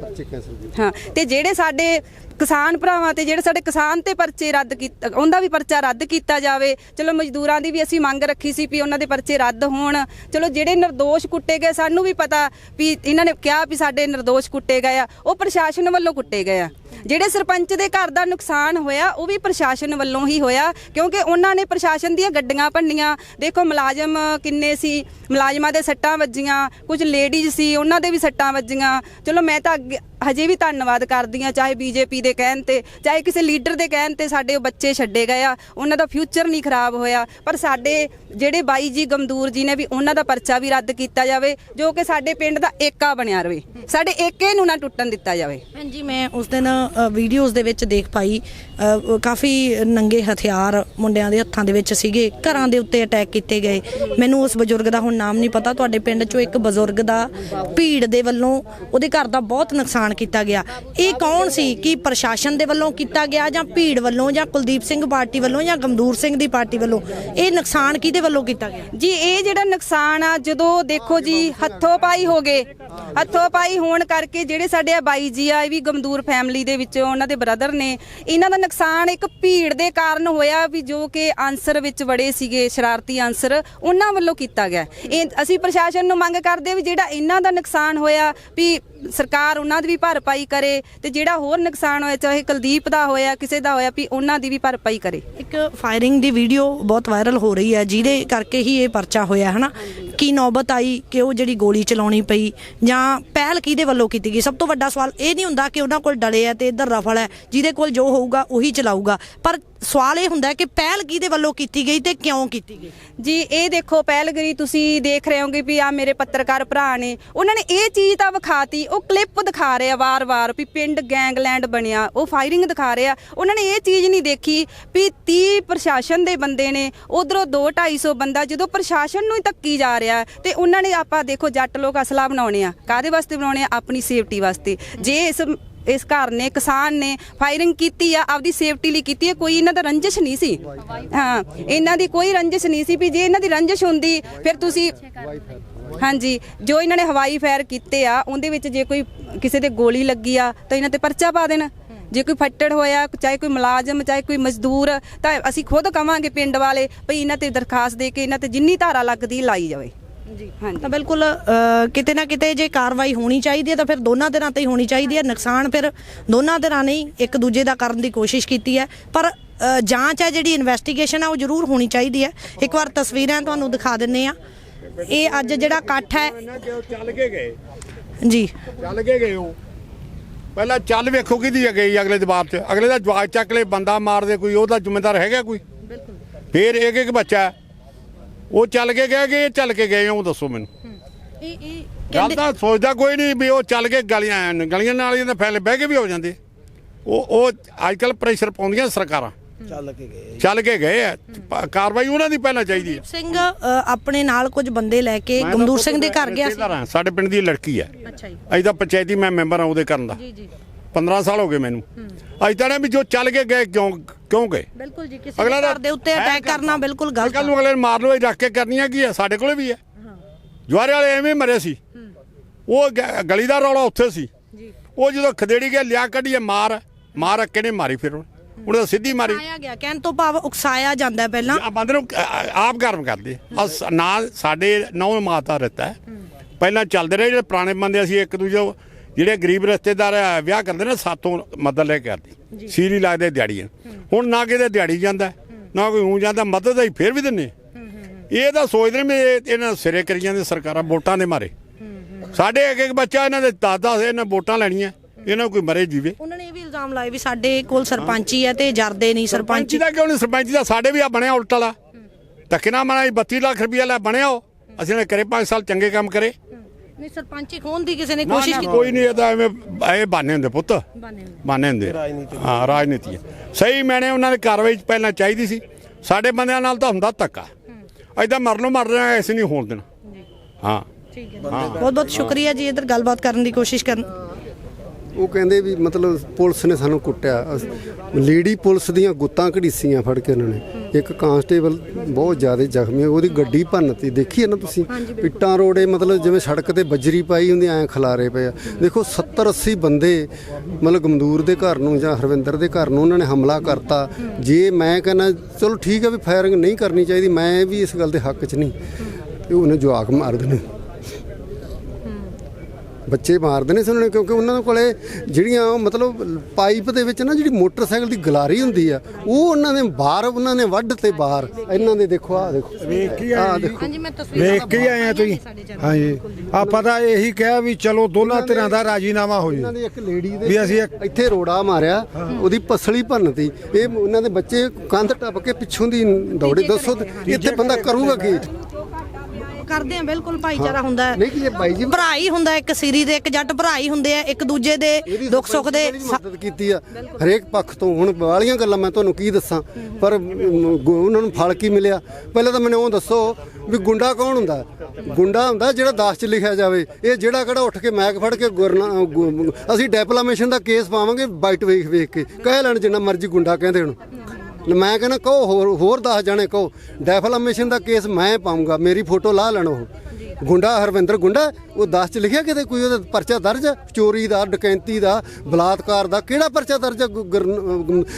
ਪਰਚੇ ਕੈਂਸਲ ਕੀਤੇ। ਹਾਂ ਤੇ ਜਿਹੜੇ ਸਾਡੇ ਕਿਸਾਨ ਭਰਾਵਾਂ ਤੇ ਜਿਹੜੇ ਸਾਡੇ ਕਿਸਾਨ ਤੇ ਪਰਚੇ ਰੱਦ ਕੀਤਾ ਉਹਦਾ ਵੀ ਪਰਚਾ ਰੱਦ ਕੀਤਾ ਜਾਵੇ। ਚਲੋ ਮਜ਼ਦੂਰਾਂ ਦੀ ਵੀ ਅਸੀਂ ਮੰਗ ਰੱਖੀ ਸੀ ਵੀ ਉਹਨਾਂ ਦੇ ਪਰਚੇ ਰੱਦ ਹੋਣ। ਚਲੋ ਜਿਹੜੇ ਨਿਰਦੋਸ਼ ਕੁੱਟੇ ਗਏ ਸਾਨੂੰ ਵੀ ਪਤਾ ਵੀ ਇਹਨਾਂ ਨੇ ਕਿਹਾ ਵੀ ਸਾਡੇ ਨਿਰਦੋਸ਼ ਕੁੱਟੇ ਗਏ ਆ। ਉਹ ਪ੍ਰਸ਼ਾਸਨ ਵੱਲੋਂ ਕੁੱਟੇ ਗਏ ਆ। ਜਿਹੜੇ ਸਰਪੰਚ ਦੇ ਘਰ ਦਾ ਨੁਕਸਾਨ ਹੋਇਆ, ਉਹ ਵੀ ਪ੍ਰਸ਼ਾਸਨ ਵੱਲੋਂ ਹੀ ਹੋਇਆ, ਕਿਉਂਕਿ ਉਹਨਾਂ ਨੇ ਪ੍ਰਸ਼ਾਸਨ ਦੀਆਂ ਗੱਡੀਆਂ ਭੰਨੀਆਂ। ਦੇਖੋ, ਮੁਲਾਜ਼ਮ ਕਿੰਨੇ ਸੀ? ਮੁਲਾਜ਼ਮਾਂ ਦੇ ਸੱਟਾਂ ਵੱਜੀਆਂ, ਕੁਝ ਲੇਡੀਜ਼ ਸੀ, ਉਹਨਾਂ ਦੇ ਵੀ ਸੱਟਾਂ ਵੱਜੀਆਂ। ਚਲੋ, ਮੈਂ ਤਾਂ ਅੱਗੇ ਹਜੇ ਵੀ ਧੰਨਵਾਦ ਕਰਦੀ ਆ ਚਾਹੇ ਬੀਜੇਪੀ ਦੇ ਕਹਿਣ ਤੇ, ਚਾਹੇ ਕਿਸੇ ਲੀਡਰ ਦੇ ਕਹਿਣ ਤੇ ਸਾਡੇ ਉਹ ਬੱਚੇ ਛੱਡੇ ਗਏ ਆ, ਉਹਨਾਂ ਦਾ ਫਿਊਚਰ ਨਹੀਂ ਖਰਾਬ ਹੋਇਆ। ਪਰ ਸਾਡੇ ਜਿਹੜੇ ਬਾਈ ਜੀ ਗਮਦੂਰ ਜੀ ਨੇ ਵੀ ਉਹਨਾਂ ਦਾ ਪਰਚਾ ਵੀ ਰੱਦ ਕੀਤਾ ਜਾਵੇ, ਜੋ ਕਿ ਸਾਡੇ ਪਿੰਡ ਦਾ ਏਕਾ ਬਣਿਆ ਰਵੇ। ਸਾਡੇ ਏਕੇ ਨੂੰ ਨਾ ਟੁੱਟਣ ਦਿੱਤਾ ਜਾਵੇ। ਹਾਂਜੀ, ਮੈਂ ਉਸ ਦਿਨ ਵੀਡੀਓਜ਼ ਦੇ ਵਿੱਚ ਦੇਖ ਪਾਈ। ਕਾਫੀ ਨੰਗੇ ਹਥਿਆਰ ਮੁੰਡਿਆਂ ਦੇ ਹੱਥਾਂ ਦੇ ਵਿੱਚ ਸੀਗੇ, ਘਰਾਂ ਦੇ ਉੱਤੇ ਅਟੈਕ ਕੀਤੇ ਗਏ। ਮੈਨੂੰ ਉਸ ਬਜ਼ੁਰਗ ਦਾ ਹੁਣ ਨਾਮ ਨਹੀਂ ਪਤਾ, ਤੁਹਾਡੇ ਪਿੰਡ 'ਚੋਂ ਇੱਕ ਬਜ਼ੁਰਗ ਦਾ ਭੀੜ ਦੇ ਵੱਲੋਂ ਉਹਦੇ ਘਰ ਦਾ ਬਹੁਤ ਨੁਕਸਾਨ ਕੀਤਾ ਗਿਆ। ਇਹ ਕੌਣ ਸੀ? ਕਿ ਪ੍ਰਸ਼ਾਸਨ ਦੇ ਵੱਲੋਂ ਕੀਤਾ ਗਿਆ ਜਾਂ ਭੀੜ ਵੱਲੋਂ ਜਾਂ ਕੁਲਦੀਪ ਸਿੰਘ ਪਾਰਟੀ ਵੱਲੋਂ ਜਾਂ ਗਮਦੂਰ ਸਿੰਘ ਦੀ ਪਾਰਟੀ ਵੱਲੋਂ? ਇਹ ਨੁਕਸਾਨ ਕਿਹਦੇ ਵੱਲੋਂ ਕੀਤਾ ਗਿਆ? ਜੀ, ਇਹ ਜਿਹੜਾ ਨੁਕਸਾਨ ਆ, ਜਦੋਂ ਦੇਖੋ ਜੀ, ਹੱਥੋਂ ਪਾਈ ਹੋ ਗਏ। ਹੱਥੋਂ ਪਾਈ ਹੋਣ ਕਰਕੇ ਜਿਹੜੇ ਸਾਡੇ ਆ ਬਾਈ ਜੀ ਆ, ਇਹ ਵੀ ਗਮਦੂਰ ਫੈਮਿਲੀ ਦੇ ਵਿੱਚ ਉਹਨਾਂ ਦੇ ਬ੍ਰਦਰ ਨੇ। ਇਹਨਾਂ ਦਾ ਨੁਕਸਾਨ ਇੱਕ ਭੀੜ ਦੇ ਕਾਰਨ ਹੋਇਆ ਵੀ ਜੋ ਕਿ ਆਨਸਰ ਵਿੱਚ ਵੜੇ ਸੀਗੇ, ਸ਼ਰਾਰਤੀ ਆਨਸਰ ਉਹਨਾਂ ਵੱਲੋਂ ਕੀਤਾ ਗਿਆ। ਇਹ ਅਸੀਂ ਪ੍ਰਸ਼ਾਸਨ ਨੂੰ ਮੰਗ ਕਰਦੇ ਵੀ ਜਿਹੜਾ ਇਹਨਾਂ ਦਾ ਨੁਕਸਾਨ ਹੋਇਆ ਵੀ ਸਰਕਾਰ ਉਹਨਾਂ ਦੀ ਵੀ ਭਰਪਾਈ ਕਰੇ ਤੇ ਜਿਹੜਾ ਹੋਰ ਨੁਕਸਾਨ ਹੋਇਆ ਚਾਹੇ ਕੁਲਦੀਪ ਦਾ ਹੋਇਆ ਕਿਸੇ ਦਾ ਹੋਇਆ ਵੀ ਉਹਨਾਂ ਦੀ ਵੀ ਭਰਪਾਈ ਕਰੇ। ਇੱਕ ਫਾਇਰਿੰਗ ਦੀ ਵੀਡੀਓ ਬਹੁਤ ਵਾਇਰਲ ਹੋ ਰਹੀ ਹੈ ਜਿਹਦੇ ਕਰਕੇ ਹੀ ਇਹ ਪਰਚਾ ਹੋਇਆ ਹਨਾ? ਕੀ ਨੌਬਤ ਆਈ ਕਿ ਉਹ ਜਿਹੜੀ ਗੋਲੀ ਚਲਾਉਣੀ ਪਈ ਜਾਂ ਪਹਿਲ ਕਿਹਦੇ ਵੱਲੋਂ ਕੀਤੀ ਗਈ? ਸਭ ਤੋਂ ਵੱਡਾ ਸਵਾਲ ਇਹ ਨਹੀਂ ਹੁੰਦਾ ਕਿ ਉਹਨਾਂ ਕੋਲ ਡਲੇ ਹੈ ਤੇ ਇੱਧਰ ਰਫਲ ਹੈ ਜਿਹਦੇ ਕੋਲ ਜੋ ਹੋਊਗਾ ਉਹੀ ਚਲਾਊਗਾ। ਪਰ ਸਵਾਲ ਇਹ ਹੁੰਦਾ ਹੈ ਕਿ ਪਹਿਲ ਕਿਹਦੇ ਵੱਲੋਂ ਕੀਤੀ ਗਈ ਤੇ ਕਿਉਂ ਕੀਤੀ ਗਈ? ਜੀ ਇਹ ਦੇਖੋ ਪਹਿਲਗਰੀ ਤੁਸੀਂ ਦੇਖ ਰਹੇ ਹੋਗੇ ਵੀ ਆ ਮੇਰੇ ਪੱਤਰਕਾਰ ਭਰਾ ਨੇ ਉਹਨਾਂ ਨੇ ਇਹ ਚੀਜ਼ ਤਾਂ ਵਿਖਾਤੀ ਉਹ ਕਲਿੱਪ ਦਿਖਾ ਰਹੇ ਆ ਵਾਰ-ਵਾਰ ਵੀ ਪਿੰਡ ਗੈਂਗਲੈਂਡ ਬਣਿਆ, ਉਹ ਫਾਇਰਿੰਗ ਦਿਖਾ ਰਹੇ ਆ। ਉਹਨਾਂ ਨੇ ਇਹ ਚੀਜ਼ ਨਹੀਂ ਦੇਖੀ ਵੀ 30 ਪ੍ਰਸ਼ਾਸਨ ਦੇ ਬੰਦੇ ਨੇ, ਉਧਰੋਂ 2 250 ਬੰਦਾ ਜਦੋਂ ਪ੍ਰਸ਼ਾਸਨ ਨੂੰ ਹੀ ਧੱਕੀ ਜਾ ਰਿਹਾ ਤੇ ਉਹਨਾਂ ਨੇ ਆਪਾਂ ਦੇਖੋ ਜੱਟ ਲੋਕ ਅਸਲਾ ਬਣਾਉਣੇ ਆ। ਕਾਦੇ ਵਾਸਤੇ ਬਣਾਉਣੇ ਆ? ਆਪਣੀ ਸੇਫਟੀ ਵਾਸਤੇ। ਜੇ ਇਸ ਇਸ ਘਰ ਨੇ, ਕਿਸਾਨ ਨੇ ਫਾਇਰਿੰਗ ਕੀਤੀ ਆ, ਆਪਦੀ ਸੇਫਟੀ ਲਈ ਕੀਤੀ ਹੈ ਕੋਈ ਇਹਨਾਂ ਦਾ ਰੰਜਿਸ਼ ਨਹੀਂ ਸੀ। ਹਾਂ, ਇਹਨਾਂ ਦੀ ਕੋਈ ਰੰਜਿਸ਼ ਨਹੀਂ ਸੀ ਵੀ ਜੇ ਇਹਨਾਂ ਦੀ ਰੰਜਿਸ਼ ਹੁੰਦੀ, ਫਿਰ ਤੁਸੀਂ ਹਾਂਜੀ ਜੋ ਇਹਨਾਂ ਨੇ ਹਵਾਈ ਫਾਇਰ ਕੀਤੇ ਆ ਉਹਦੇ ਵਿੱਚ ਜੇ ਕੋਈ ਕਿਸੇ ਤੇ ਗੋਲੀ ਲੱਗੀ ਆ ਤਾਂ ਇਹਨਾਂ ਤੇ ਪਰਚਾ ਪਾ ਦੇਣ। ਜੇ ਕੋਈ ਫੱਟੜ ਹੋਇਆ ਚਾਹੇ ਕੋਈ ਮੁਲਾਜ਼ਮ ਚਾਹੇ ਕੋਈ ਮਜ਼ਦੂਰ ਤਾਂ ਅਸੀਂ ਖੁਦ ਕਵਾਂਗੇ ਪਿੰਡ ਵਾਲੇ ਭਈ ਇਹਨਾਂ ਤੇ ਦਰਖਾਸਤ ਦੇ ਕੇ ਇਹਨਾਂ ਤੇ ਜਿੰਨੀ ਧਾਰਾ ਲੱਗਦੀ ਲਾਈ ਜਾਵੇ। ਜੀ। ਹਾਂਜੀ। ਤਾਂ ਬਿਲਕੁਲ ਕਿਤੇ ਨਾ ਕਿਤੇ ਜੇ ਕਾਰਵਾਈ ਹੋਣੀ ਚਾਹੀਦੀ ਹੈ ਤਾਂ ਫਿਰ ਦੋਨਾਂ ਧਿਰਾਂ ਤੇ ਹੀ ਹੋਣੀ ਚਾਹੀਦੀ ਹੈ। ਨੁਕਸਾਨ ਫਿਰ ਦੋਨਾਂ ਧਿਰਾਂ ਨੇ ਹੀ ਇੱਕ ਦੂਜੇ ਦਾ ਕਰਨ ਦੀ ਕੋਸ਼ਿਸ਼ ਕੀਤੀ ਹੈ। ਪਰ ਜਾਂਚ ਹੈ ਜਿਹੜੀ ਇਨਵੈਸਟੀਗੇਸ਼ਨ ਹੈ ਉਹ ਜ਼ਰੂਰ ਹੋਣੀ ਚਾਹੀਦੀ ਹੈ। ਇੱਕ ਵਾਰ ਤਸਵੀਰਾਂ ਤੁਹਾਨੂੰ ਦਿਖਾ ਦਿੰਨੇ ਆ ਇਹ ਅੱਜ ਜਿਹੜਾ ਇਕੱਠ ਹੈ ਚੱਲ ਕੇ ਗਏ। ਜੀ। ਚੱਲ ਕੇ ਗਏ ਉਹ। ਪਹਿਲਾਂ ਚੱਲ ਵੇਖੋ ਕਿਹਦੀ ਗਈ ਅਗਲੇ ਜਵਾਬ ਤੇ ਅਗਲੇ ਦਾ ਜਵਾਬ ਚੱਕ ਲੈ ਬੰਦਾ ਮਾਰਦੇ ਕੋਈ ਉਹਦਾ ਜ਼ਿੰਮੇਦਾਰ ਹੈਗਾ ਕੋਈ। ਫੇਰ ਇੱਕ ਇੱਕ ਬੱਚਾ ਹੈ। ਉਹ ਚੱਲ ਕੇ ਗਿਆ ਕਿ ਇਹ ਚੱਲ ਕੇ ਗਏ ਉਹ ਦੱਸੋ ਮੈਨੂੰ। ਇਹ ਇਹ ਗੱਲ ਤਾਂ ਸੋਚਦਾ ਕੋਈ ਨਹੀਂ ਵੀ ਉਹ ਚੱਲ ਕੇ ਗਲੀਆਂ ਗਲੀਆਂ ਨਾਲ ਇਹਨਾਂ ਫੈਲੇ ਬਹਿ ਕੇ ਵੀ ਹੋ ਜਾਂਦੇ। ਉਹ ਉਹ ਅੱਜ ਕੱਲ ਪ੍ਰੈਸ਼ਰ ਪਾਉਂਦੀਆਂ ਸਰਕਾਰਾਂ। ਚੱਲ ਕੇ ਗਏ ਚੱਲ ਕੇ ਗਏ ਆ। ਪ- ਕਾਰਵਾਈ ਉਹਨਾਂ ਦੀ ਪਹਿਲਾਂ ਚਾਹੀਦੀ ਹੈ ਸਿੰਘ ਅ, ਆਪਣੇ ਨਾਲ ਕੁਝ ਬੰਦੇ ਲੈ ਕੇ ਗਮਦੂਰ ਸਿੰਘ ਦੇ ਘਰ ਗਿਆ ਸੀ? ਰਿਸ਼ਤੇਦਾਰ ਹਾਂ, ਸਾਡੇ ਪਿੰਡ ਦੀ ਲੜਕੀ ਹੈ ਅੱਛਾ ਜੀ। ਅੱਜ ਤਾਂ ਪੰਚਾਇਤੀ ਮੈਂ ਮੈਂਬਰ ਹਾਂ ਉਹਦੇ ਕਰਨ ਦਾ। ਜੀ ਜੀ। 15 ਸਾਲ ਹੋ ਗਏ ਮੈਨੂੰ। ਅੱਜ ਤਾਂ ਨਾ ਵੀ ਜੋ ਚੱਲ ਕੇ ਗਏ ਕਿਉਂ ਕਿਉਂ ਗਏ? ਬਿਲਕੁਲ ਜੀ ਕਿਸੇ ਅਗਲਾ ਦੇ ਦਾ- ਘਰ ਦੇ ਉੱਤੇ ਹੈ ਅਟੈਕ ਕਰਨਾ ਬਿਲਕੁਲ ਗਲਤ ਕੱਲ ਨੂੰ ਅਗਲੇ ਨੂੰ ਮਾਰ ਲਓ ਇਹ ਰੱਖ ਕੇ ਕਰਨੀਆਂ ਕੀ ਹੈ ਸਾਡੇ ਕੋਲੇ ਵੀ ਹੈ। ਜਵਾਰੇ ਵਾਲੇ ਐਵੇਂ ਹੀ ਮਰੇ ਸੀ। ਉਹ ਗ- ਗਲੀ ਦਾ ਰੌਲਾ ਉੱਥੇ ਸੀ। ਉਹ ਜਦੋਂ ਖਦੇੜੀ ਗਿਆ ਲਿਆ ਕੱਢੀਏ ਮਾਰ। ਮਾਰ ਅੱਕੇ ਨੇ ਮਾਰੀ ਫਿਰ ਉਹਨੇ। ਉਹਨੇ ਸਿੱਧੀ ਮਾਰੀ। ਆਇਆ ਗਿਆ। ਕਹਿਣ ਤੋਂ ਭਾਵ ਉਕਸਾਇਆ ਜਾਂਦਾ ਹੈ ਪਹਿਲਾਂ। ਆ ਬੰਦੇ ਨੂੰ ਅ- ਆਪ ਗਰਮ ਕਰਦੇ। ਆ ਨਾ ਸਾਡੇ ਨੌ ਮਾਤਾ ਰਹਿਤਾ ਹੈ। ਪਹਿਲਾਂ ਚੱਲਦੇ ਰਹੇ ਜਿਹੜੇ ਪੁਰਾਣੇ ਬੰਦੇ ਅਸੀਂ ਇੱਕ ਦੂਜੇ ਨੂੰ- ਜਿਹੜੇ ਗਰੀਬ ਰਿਸ਼ਤੇਦਾਰ ਆ, ਵਿਆਹ ਕਰਦੇ ਨੇ ਸਾਤੋਂ ਮਦਦ ਲੈ ਕੇ ਕਰਦੇ ਸੀਰੀ ਲੱਗਦੇ ਦਿਹਾੜੀਆਂ ਹੁਣ ਨਾ ਕਿਤੇ ਦਿਹਾੜੀ ਜਾਂਦਾ ਨਾ ਕੋਈ ਹੂੰ ਜਾਂਦਾ ਮਦਦ ਹੀ ਫੇਰ ਵੀ ਦਿੰਨੇ ਇਹ ਤਾਂ ਸੋਚਦੇ ਨੇ ਵੀ ਇਹ- ਇਹਨਾਂ ਸਿਰੇ ਕਰੀ ਜਾਂਦੇ ਸਰਕਾਰਾਂ ਵੋਟਾਂ ਦੇ ਮਾਰੇ। ਸਾਡੇ ਇੱਕ ਇੱਕ ਬੱਚਾ ਇਹਨਾਂ ਦੇ ਦਾਦਾ ਇਹਨਾਂ ਵੋਟਾਂ ਲੈਣੀਆਂ। ਇਹਨਾਂ ਨੂੰ ਕੋਈ ਮਰੇ ਜੀਵੇ? ਉਹਨਾਂ ਨੇ ਇਹ ਵੀ ਇਲਜ਼ਾਮ ਲਾਏ ਵੀ ਸਾਡੇ ਕੋਲ ਸਰਪੰਚੀ ਹੈ ਤੇ ਜਰਦੇ ਨਹੀਂ ਸਰਪੰਚ। ਸਰਪੰਚ ਦਾ ਕਿਉਂ ਨਹੀਂ? ਸਰਪੰਚ ਦਾ ਸਾਡੇ ਵੀ ਆ ਬਣਿਆ ਉਲਟ ਵਾਲਾ। ਧੱਕੇ ਨਾਲ ਮਨਾਈ 32 ਲੱਖ ਰੁਪਇਆ ਲੈ ਬਣਿਆ ਉਹ? ਅਸੀਂ ਨੇ ਕਰੇ 5 ਸਾਲ ਚੰਗੇ ਕੰਮ ਕਰੇ। ਨਹੀਂ ਸਰਪੰਚੀ ਖੋਣ ਦੀ ਕਿਸੇ ਨੇ ਨਾ, ਕੋਸ਼ਿਸ਼ ਨਾ, ਕੀਤੀ? ਕੋਈ ਨਹੀਂ ਇਹਦਾ ਐਵੇਂ ਇਹ ਬਾਨੇ ਹੁੰਦੇ ਪੁੱਤ। ਬਾਨੇ ਹੁੰਦੇ। ਹਾਂ ਰਾਜਨੀਤੀ ਹੈ। ਸਹੀ ਮੈਨੇ ਉਹਨਾਂ ਦੀ ਕਾਰਵਾਈ ਪਹਿਲਾਂ ਚਾਹੀਦੀ ਸੀ। ਸਾਡੇ ਬੰਦਿਆਂ ਨਾਲ ਤਾਂ ਹੁੰਦਾ ਧੱਕਾ। ਐਦਾਂ ਮਰਨੋਂ ਮਰ ਰਿਹਾ ਐਸੇ ਨਹੀਂ ਹੋਣ ਦੇਣਾ। ਹਾਂ। ਬਹੁਤ ਬਹੁਤ ਸ਼ੁਕਰੀਆ ਜੀ ਇਧਰ ਗੱਲਬਾਤ ਕਰਨ ਦੀ ਕੋਸ਼ਿਸ਼ ਕਰਨ ਉਹ ਕਹਿੰਦੇ ਵੀ ਮਤਲਬ ਪੁਲਿਸ ਨੇ ਸਾਨੂੰ ਕੁੱਟਿਆ। ਅਸ- ਲੇਡੀ ਪੁਲਿਸ ਦੀਆਂ ਗੁੱਤਾਂ ਘੜੀਸੀਆਂ ਫੜ ਕੇ ਉਹਨਾਂ ਨੇ। ਇੱਕ ਕਾਂਸਟੇਬਲ ਬਹੁਤ ਜ਼ਿਆਦਾ ਜ਼ਖਮੀ ਉਹਦੀ ਗੱਡੀ ਭੰਨਤੀ। ਦੇਖੀ ਹੈ ਨਾ ਤੁਸੀਂ? ਇੱਟਾਂ ਰੋੜੇ ਮਤਲਬ ਜਿਵੇਂ ਸੜਕ ਤੇ ਬੱਜਰੀ ਪਾਈ ਹੁੰਦੀ ਐ ਖਲਾਰੇ ਪਏ ਆ। ਦੇਖੋ 70 80 ਬੰਦੇ ਮਤਲਬ ਗਮਦੂਰ ਦੇ ਘਰ ਨੂੰ ਜਾਂ ਹਰਵਿੰਦਰ ਦੇ ਘਰ ਨੂੰ ਉਹਨਾਂ ਨੇ ਹਮਲਾ ਕਰਤਾ। ਜੇ ਮੈਂ ਕਹਿੰਦਾ ਚਲੋ ਠੀਕ ਹੈ ਵੀ ਫਾਇਰਿੰਗ ਨਹੀਂ ਕਰਨੀ ਚਾਹੀਦੀ ਮੈਂ ਵੀ ਇਸ ਗੱਲ ਦੇ ਹੱਕ 'ਚ ਨਹੀਂ। ਤੇ ਉਹਨੇ ਜਵਾਕ ਮਾਰ ਦੇਣੇ। ਬੱਚੇ ਮਾਰਦੇ ਨੇ ਸੁਣਨੇ ਕਿਉਂਕਿ ਉਹਨਾਂ ਕੋਲੇ ਜਿਹੜੀਆਂ ਉਹ ਮਤਲਬ ਪਾਈਪ ਦੇ ਵਿੱਚ ਨਾ ਜਿਹੜੀ ਮੋਟਰਸਾਈਕਲ ਦੀ ਗਲਾਰੀ ਹੁੰਦੀ ਆ ਉਹ ਉਹਨਾਂ ਨੇ ਬਾਹਰ ਉਹਨਾਂ ਨੇ ਵੱਢ ਤੇ ਬਾਹਰ ਇਹਨਾਂ ਦੇ ਦੇਖੋ ਆ ਦੇਖੋ। ਵੇਖ ਕੇ ਆ ਆਏ ਦੇਖੋ। ਹਾਂਜੀ ਮੈਂ ਤਸਵੀਰ ਵੇਖ ਕੇ ਆਏ ਆ ਤੁਸੀਂ? ਹਾਂਜੀ। ਆਪਾਂ ਤਾਂ ਇਹੀ ਕਿਹਾ ਵੀ ਚਲੋ ਦੋਨਾਂ ਧਿਰਾਂ ਦਾ ਰਾਜੀਨਾਮਾ ਹੋ ਇਹਨਾਂ ਜੇ ਦੀ ਇੱਕ ਲੇਡੀ ਦੇ ਵੀ ਅਸੀਂ ਇੱਕ- ਇੱਥੇ ਰੋੜਾ ਮਾਰਿਆ ਉਹਦੀ ਪਸਲੀ ਭੰਨਤੀ ਇਹ ਉਹਨਾਂ ਦੇ ਬੱਚੇ ਕੰਧ ਟੱਪ ਕੇ ਪਿੱਛੋਂ ਦੀ ਦੌੜੇ ਦੱਸੋ ਇੱਥੇ ਬੰਦਾ ਕਰੂਗਾ ਕੀ? ਕਰਦੇ ਆ ਬਿਲਕੁਲ ਭਾਈਚਾਰਾ ਹੁੰਦਾ ਹੈ। ਨਹੀਂ ਕਿ ਇਹ ਬਾਈ ਜੀ ਭਰਾ ਹੀ ਹੁੰਦਾ ਇੱਕ ਸਿਰੀ ਦੇ ਇੱਕ ਜੱਟ ਭਰਾ ਹੀ ਹੁੰਦੇ ਆ ਇੱਕ ਦੂਜੇ ਦੇ ਇਹਦੀ ਦੁੱਖ ਸੁੱਖ ਦੇ ਸਰਪੰਚ ਨੇ ਵੀ ਮਦਦ ਕੀਤੀ ਆ। ਹਰੇਕ ਪੱਖ ਤੋਂ ਹੁਣ ਵਾਲੀਆਂ ਗੱਲਾਂ ਮੈਂ ਤੁਹਾਨੂੰ ਕੀ ਦੱਸਾਂ ਪਰ ਅਮ, ਗੁ- ਉਹਨਾਂ ਨੂੰ ਫਲ ਕੀ ਮਿਲਿਆ? ਪਹਿਲਾਂ ਤਾਂ ਮੈਨੂੰ ਉਹ ਦੱਸੋ ਵੀ ਗੁੰਡਾ ਕੌਣ ਹੁੰਦਾ? ਗੁੰਡਾ ਹੁੰਦਾ ਜਿਹੜਾ ਦਾਸ ਚ ਲਿਖਿਆ ਜਾਵੇ। ਇਹ ਜਿਹੜਾ ਕਿਹੜਾ ਉੱਠ ਕੇ ਮੈਕ ਫੜ ਕੇ ਗੁਰਨਾ ਗੁ- ਅਸੀਂ ਡੈਪਲਾਮੇਸ਼ਨ ਦਾ ਕੇਸ ਪਾਵਾਂਗੇ ਬਾਈਟ ਵੇਖ ਵੇਖ ਕੇ। ਕਹਿ ਲੈਣ ਜਿੰਨਾ ਮਰਜ਼ੀ ਗੁੰਡਾ ਕਹਿੰਦੇ ਹੁਣ। ਮੈਂ ਕਹਿੰਦਾ ਕਹੋ ਹੋਰ ਹੋਰ 10 ਜਣੇ ਕਹੋ। ਡੈਫਲਾਮੇਸ਼ਨ ਦਾ ਕੇਸ ਮੈਂ ਪਾਉਂਗਾ ਮੇਰੀ ਫੋਟੋ ਲਾ ਲੈਣ ਉਹ। ਗੁੰਡਾ ਹਰਵਿੰਦਰ ਗੁੰਡਾ ਉਹ 10 ਚ ਲਿਖਿਆ ਕਿਤੇ ਕੋਈ ਉਹਦਾ ਪਰਚਾ ਦਰਜ? ਹੈ? ਚੋਰੀ ਦਾ ਡਕੈਂਤੀ ਦਾ ਬਲਾਤਕਾਰ ਦਾ ਕਿਹੜਾ ਪਰਚਾ ਦਰਜ ਹੈ?